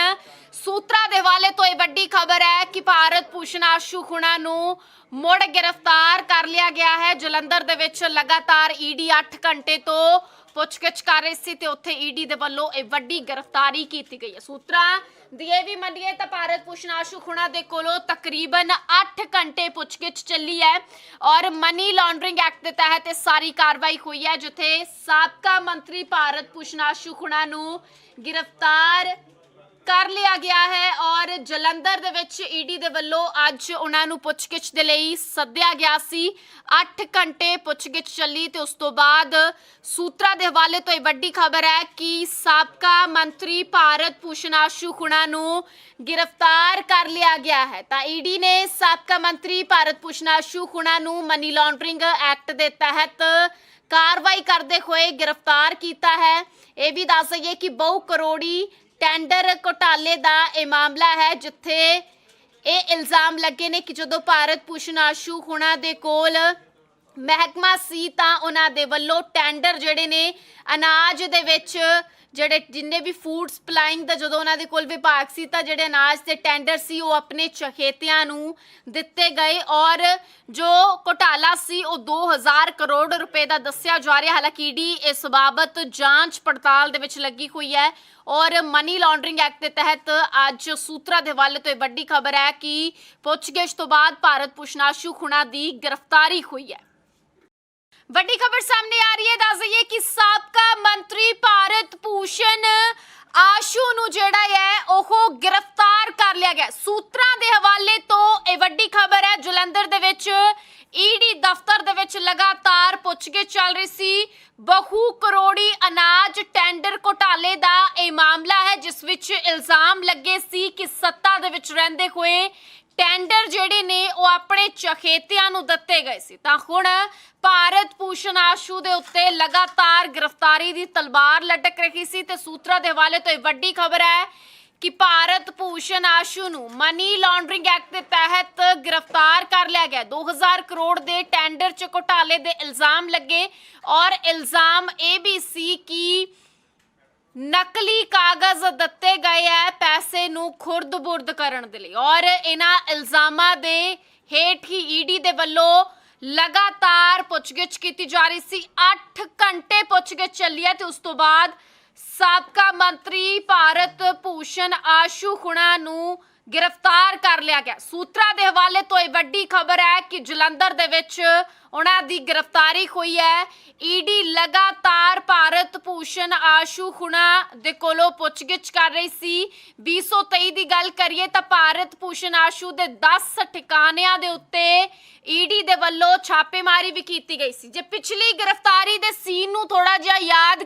ਸੂਤਰਾਂ ਦੇ ਹਵਾਲੇ ਤੋਂ ਇਹ ਵੱਡੀ ਖਬਰ ਹੈ ਕਿ ਭਾਰਤ ਭੂਸ਼ਣ ਆਸ਼ੂ ਖੁਣਾ ਨੂੰ ਮੁੜ ਗ੍ਰਿਫਤਾਰ ਕਰ ਲਿਆ ਗਿਆ ਹੈ। ਜਲੰਧਰ ਦੇ ਵਿੱਚ ਲਗਾਤਾਰ ਈਡੀ 8 ਘੰਟੇ ਤੋਂ ਪੁੱਛਗਿੱਛ ਕਰ ਰਹੀ ਸੀ ਤੇ ਉੱਥੇ ਈਡੀ ਦੇ ਵੱਲੋਂ ਇਹ ਵੱਡੀ ਗ੍ਰਿਫਤਾਰੀ ਕੀਤੀ ਗਈ ਹੈ। ਸੂਤਰਾਂ ਦੀ ਵੀ ਮੰਨੀਏ ਤਾਂ ਭਾਰਤ ਭੂਸ਼ਣ ਆਸ਼ੂ ਖੁਣਾ ਦੇ ਕੋਲੋਂ ਤਕਰੀਬਨ 8 ਘੰਟੇ ਪੁੱਛਗਿੱਛ ਚੱਲੀ ਹੈ ਔਰ ਮਨੀ ਲਾਂਡਰਿੰਗ ਐਕਟ ਦੇ ਤਹਿਤ ਇਹ ਸਾਰੀ ਕਾਰਵਾਈ ਹੋਈ ਹੈ, ਜਿੱਥੇ ਸਾਬਕਾ ਮੰਤਰੀ ਭਾਰਤ ਭੂਸ਼ਣ ਆਸ਼ੂ ਖੁਣਾ ਨੂੰ ਗ੍ਰਿਫਤਾਰ ਕਰ ਲਿਆ ਗਿਆ ਹੈ ਔਰ ਜਲੰਧਰ ਦੇ ਵਿੱਚ ਈਡੀ ਦੇ ਵੱਲੋਂ ਅੱਜ ਉਹਨਾਂ ਨੂੰ ਪੁੱਛਗਿੱਛ ਦੇ ਲਈ ਸੱਦਿਆ ਗਿਆ ਸੀ। 8 ਘੰਟੇ ਪੁੱਛਗਿੱਛ ਚੱਲੀ ਤੇ ਉਸ ਤੋਂ ਬਾਅਦ ਸੂਤਰਾਂ ਦੇ ਹਵਾਲੇ ਤੋਂ ਇਹ ਵੱਡੀ ਖਬਰ ਹੈ ਕਿ ਸਾਬਕਾ ਮੰਤਰੀ ਭਾਰਤ ਭੂਸ਼ਣ ਆਸ਼ੂ ਖੁਣਾ ਨੂੰ ਗ੍ਰਿਫਤਾਰ ਕਰ ਲਿਆ ਗਿਆ ਹੈ। ਤਾਂ ਈਡੀ ਨੇ ਸਾਬਕਾ ਮੰਤਰੀ ਭਾਰਤ ਭੂਸ਼ਣ ਆਸ਼ੂ ਖੁਣਾ ਨੂੰ ਮਨੀ ਲਾਂਡਰਿੰਗ ਐਕਟ ਦੇ ਤਹਿਤ ਕਾਰਵਾਈ ਕਰਦੇ ਹੋਏ ਗ੍ਰਿਫਤਾਰ ਕੀਤਾ ਹੈ। ਇਹ ਵੀ ਦੱਸ ਦਈਏ ਕਿ ਬਹੁ ਕਰੋੜੀ ਟੈਂਡਰ ਘੋਟਾਲੇ ਦਾ ਇਹ ਮਾਮਲਾ ਹੈ, ਜਿੱਥੇ ਇਹ ਇਲਜ਼ਾਮ ਲੱਗੇ ਨੇ ਕਿ ਜਦੋਂ ਭਾਰਤ ਭੂਸ਼ਣ ਆਸ਼ੂ ਹੁਣਾਂ ਦੇ ਕੋਲ ਮਹਿਕਮਾ ਸੀ ਤਾਂ ਉਹਨਾਂ ਦੇ ਵੱਲੋਂ ਟੈਂਡਰ ਜਿਹੜੇ ਨੇ ਅਨਾਜ ਦੇ ਵਿੱਚ ਜਿਹੜੇ ਜਿੰਨੇ ਵੀ ਫੂਡ ਸਪਲਾਈਂਗ ਦਾ ਜਦੋਂ ਉਹਨਾਂ ਦੇ ਕੋਲ ਵਿਭਾਗ ਸੀ, ਤਾਂ ਜਿਹੜੇ ਅਨਾਜ ਦੇ ਟੈਂਡਰ ਸੀ, ਉਹ ਆਪਣੇ ਚਹੇਤਿਆਂ ਨੂੰ ਦਿੱਤੇ ਗਏ ਔਰ ਜੋ ਘੋਟਾਲਾ ਸੀ, ਉਹ 2000 ਕਰੋੜ ਰੁਪਏ ਦਾ ਦੱਸਿਆ ਜਾ ਰਿਹਾ। ਹਾਲਾਂਕਿ ਈਡੀ ਇਸ ਬਾਬਤ ਜਾਂਚ ਪੜਤਾਲ ਦੇ ਵਿੱਚ ਲੱਗੀ ਹੋਈ ਹੈ ਔਰ ਮਨੀ ਲਾਂਡਰਿੰਗ ਐਕਟ ਦੇ ਤਹਿਤ ਅੱਜ ਸੂਤਰਾਂ ਦੇ ਵੱਲ ਤੋਂ ਇਹ ਵੱਡੀ ਖਬਰ ਹੈ ਕਿ ਪੁੱਛਗਿੱਛ ਤੋਂ ਬਾਅਦ ਭਾਰਤ ਪੁਸ਼ਨਾਸ਼ੂ ਖੁਣਾ ਦੀ ਗ੍ਰਿਫਤਾਰੀ ਹੋਈ ਹੈ। ਵੱਡੀ ਖਬਰ ਸਾਹਮਣੇ ਆ ਰਹੀ ਹੈ। ਦੱਸ ਦਈਏ ਕਿ ਸਾਬਕਾ ਮੰਤਰੀ ਭਾਰਤ ਭੂਸ਼ਣ ਆਸ਼ੂ ਨੂੰ ਜਿਹੜਾ ਹੈ, ਉਹ ਗ੍ਰਿਫਤਾਰ ਕਰ ਲਿਆ ਗਿਆ। ਸੂਤਰਾਂ ਦੇ ਹਵਾਲੇ ਤੋਂ ਇਹ ਵੱਡੀ ਖਬਰ ਹੈ, ਜਲੰਧਰ ਦੇ ਵਿੱਚ ਈਡੀ ਦਫ਼ਤਰ ਦੇ ਵਿੱਚ ਲਗਾਤਾਰ ਪੁੱਛਗਿੱਛ ਚੱਲ ਰਹੀ ਸੀ। ਬਹੁ ਕਰੋੜੀ ਅਨਾਜ ਟੈਂਡਰ ਘੁਟਾਲੇ ਦਾ ਇਹ ਮਾਮਲਾ ਹੈ, ਜਿਸ ਵਿੱਚ ਇਲਜ਼ਾਮ ਲੱਗੇ ਸੀ ਕਿ ਸੱਤਾ ਦੇ ਵਿੱਚ ਰਹਿੰਦੇ ਹੋਏ ਟੈਂਡਰ ਜਿਹੜੇ ਨੇ, ਉਹ ਆਪਣੇ ਚਖੇਤਿਆਂ ਨੂੰ ਦਿੱਤੇ ਗਏ ਸੀ। ਤਾਂ ਹੁਣ ਭਾਰਤ ਭੂਸ਼ਣ ਆਸ਼ੂ ਦੇ ਉੱਤੇ ਲਗਾਤਾਰ ਗ੍ਰਿਫਤਾਰੀ ਦੀ ਤਲਵਾਰ ਲਟਕ ਰਹੀ ਸੀ ਤੇ ਸੂਤਰਾਂ ਦੇ ਹਵਾਲੇ ਤੋਂ ਇਹ ਵੱਡੀ ਖਬਰ ਹੈ ਕਿ ਭਾਰਤ ਭੂਸ਼ਣ ਆਸ਼ੂ ਨੂੰ ਮਨੀ ਲਾਂਡਰਿੰਗ ਐਕਟ ਦੇ ਤਹਿਤ ਗ੍ਰਿਫਤਾਰ ਕਰ ਲਿਆ ਗਿਆ। 2000 ਕਰੋੜ ਦੇ ਟੈਂਡਰ ਚ ਘੁਟਾਲੇ ਦੇ ਇਲਜ਼ਾਮ ਲੱਗੇ ਔਰ ਇਲਜ਼ਾਮ ਇਹ ਵੀ ਸੀ ਕਿ ਨਕਲੀ ਕਾਗਜ਼ ਦਿੱਤੇ ਗਏ ਹੈ ਪੈਸੇ ਨੂੰ ਖੁਰਦ-ਬੁਰਦ ਕਰਨ ਦੇ ਲਈ। ਔਰ ਇਹਨਾਂ ਇਲਜ਼ਾਮਾਂ ਦੇ ਹੇਠ ਹੀ ਈਡੀ ਦੇ ਵੱਲੋਂ ਲਗਾਤਾਰ ਪੁੱਛਗਿੱਛ ਕੀਤੀ ਜਾ ਰਹੀ ਸੀ। 8 ਘੰਟੇ ਪੁੱਛਗਿੱਛ ਚੱਲੀ ਹੈ ਤੇ ਉਸ ਤੋਂ ਬਾਅਦ ਸਾਬਕਾ ਮੰਤਰੀ ਭਾਰਤ ਭੂਸ਼ਣ ਆਸ਼ੂ ਖੁਣਾ ਨੂੰ ਗ੍ਰਿਫਤਾਰ ਕਰ ਲਿਆ ਗਿਆ। ਸੂਤਰਾਂ ਦੇ ਹਵਾਲੇ ਤੋਂ ਇਹ ਵੱਡੀ ਖਬਰ ਹੈ ਕਿ ਜਲੰਧਰ ਦੇ ਵਿੱਚ ਉਹਨਾਂ ਦੀ ਗ੍ਰਿਫਤਾਰੀ ਹੋਈ ਹੈ। ਈਡੀ ਲਗਾਤਾਰ ਭਾਰਤ ਭੂਸ਼ਣ ਆਸ਼ੂ ਖੁਣਾ ਦੇ ਕੋਲੋਂ ਪੁੱਛਗਿੱਛ ਕਰ ਰਹੀ ਸੀ। 2023 ਦੀ ਗੱਲ ਕਰੀਏ ਤਾਂ ਭਾਰਤ ਭੂਸ਼ਣ ਆਸ਼ੂ ਦੇ 10 ਠਿਕਾਣਿਆਂ ਦੇ ਉੱਤੇ ਈਡੀ ਦੇ ਵੱਲੋਂ ਛਾਪੇਮਾਰੀ ਵੀ ਕੀਤੀ ਗਈ ਸੀ। ਜੇ ਪਿਛਲੀ ਗ੍ਰਿਫਤਾਰੀ ਦੇ ਸੀਨ ਨੂੰ ਥੋੜਾ ਜਿਹਾ ਯਾਦ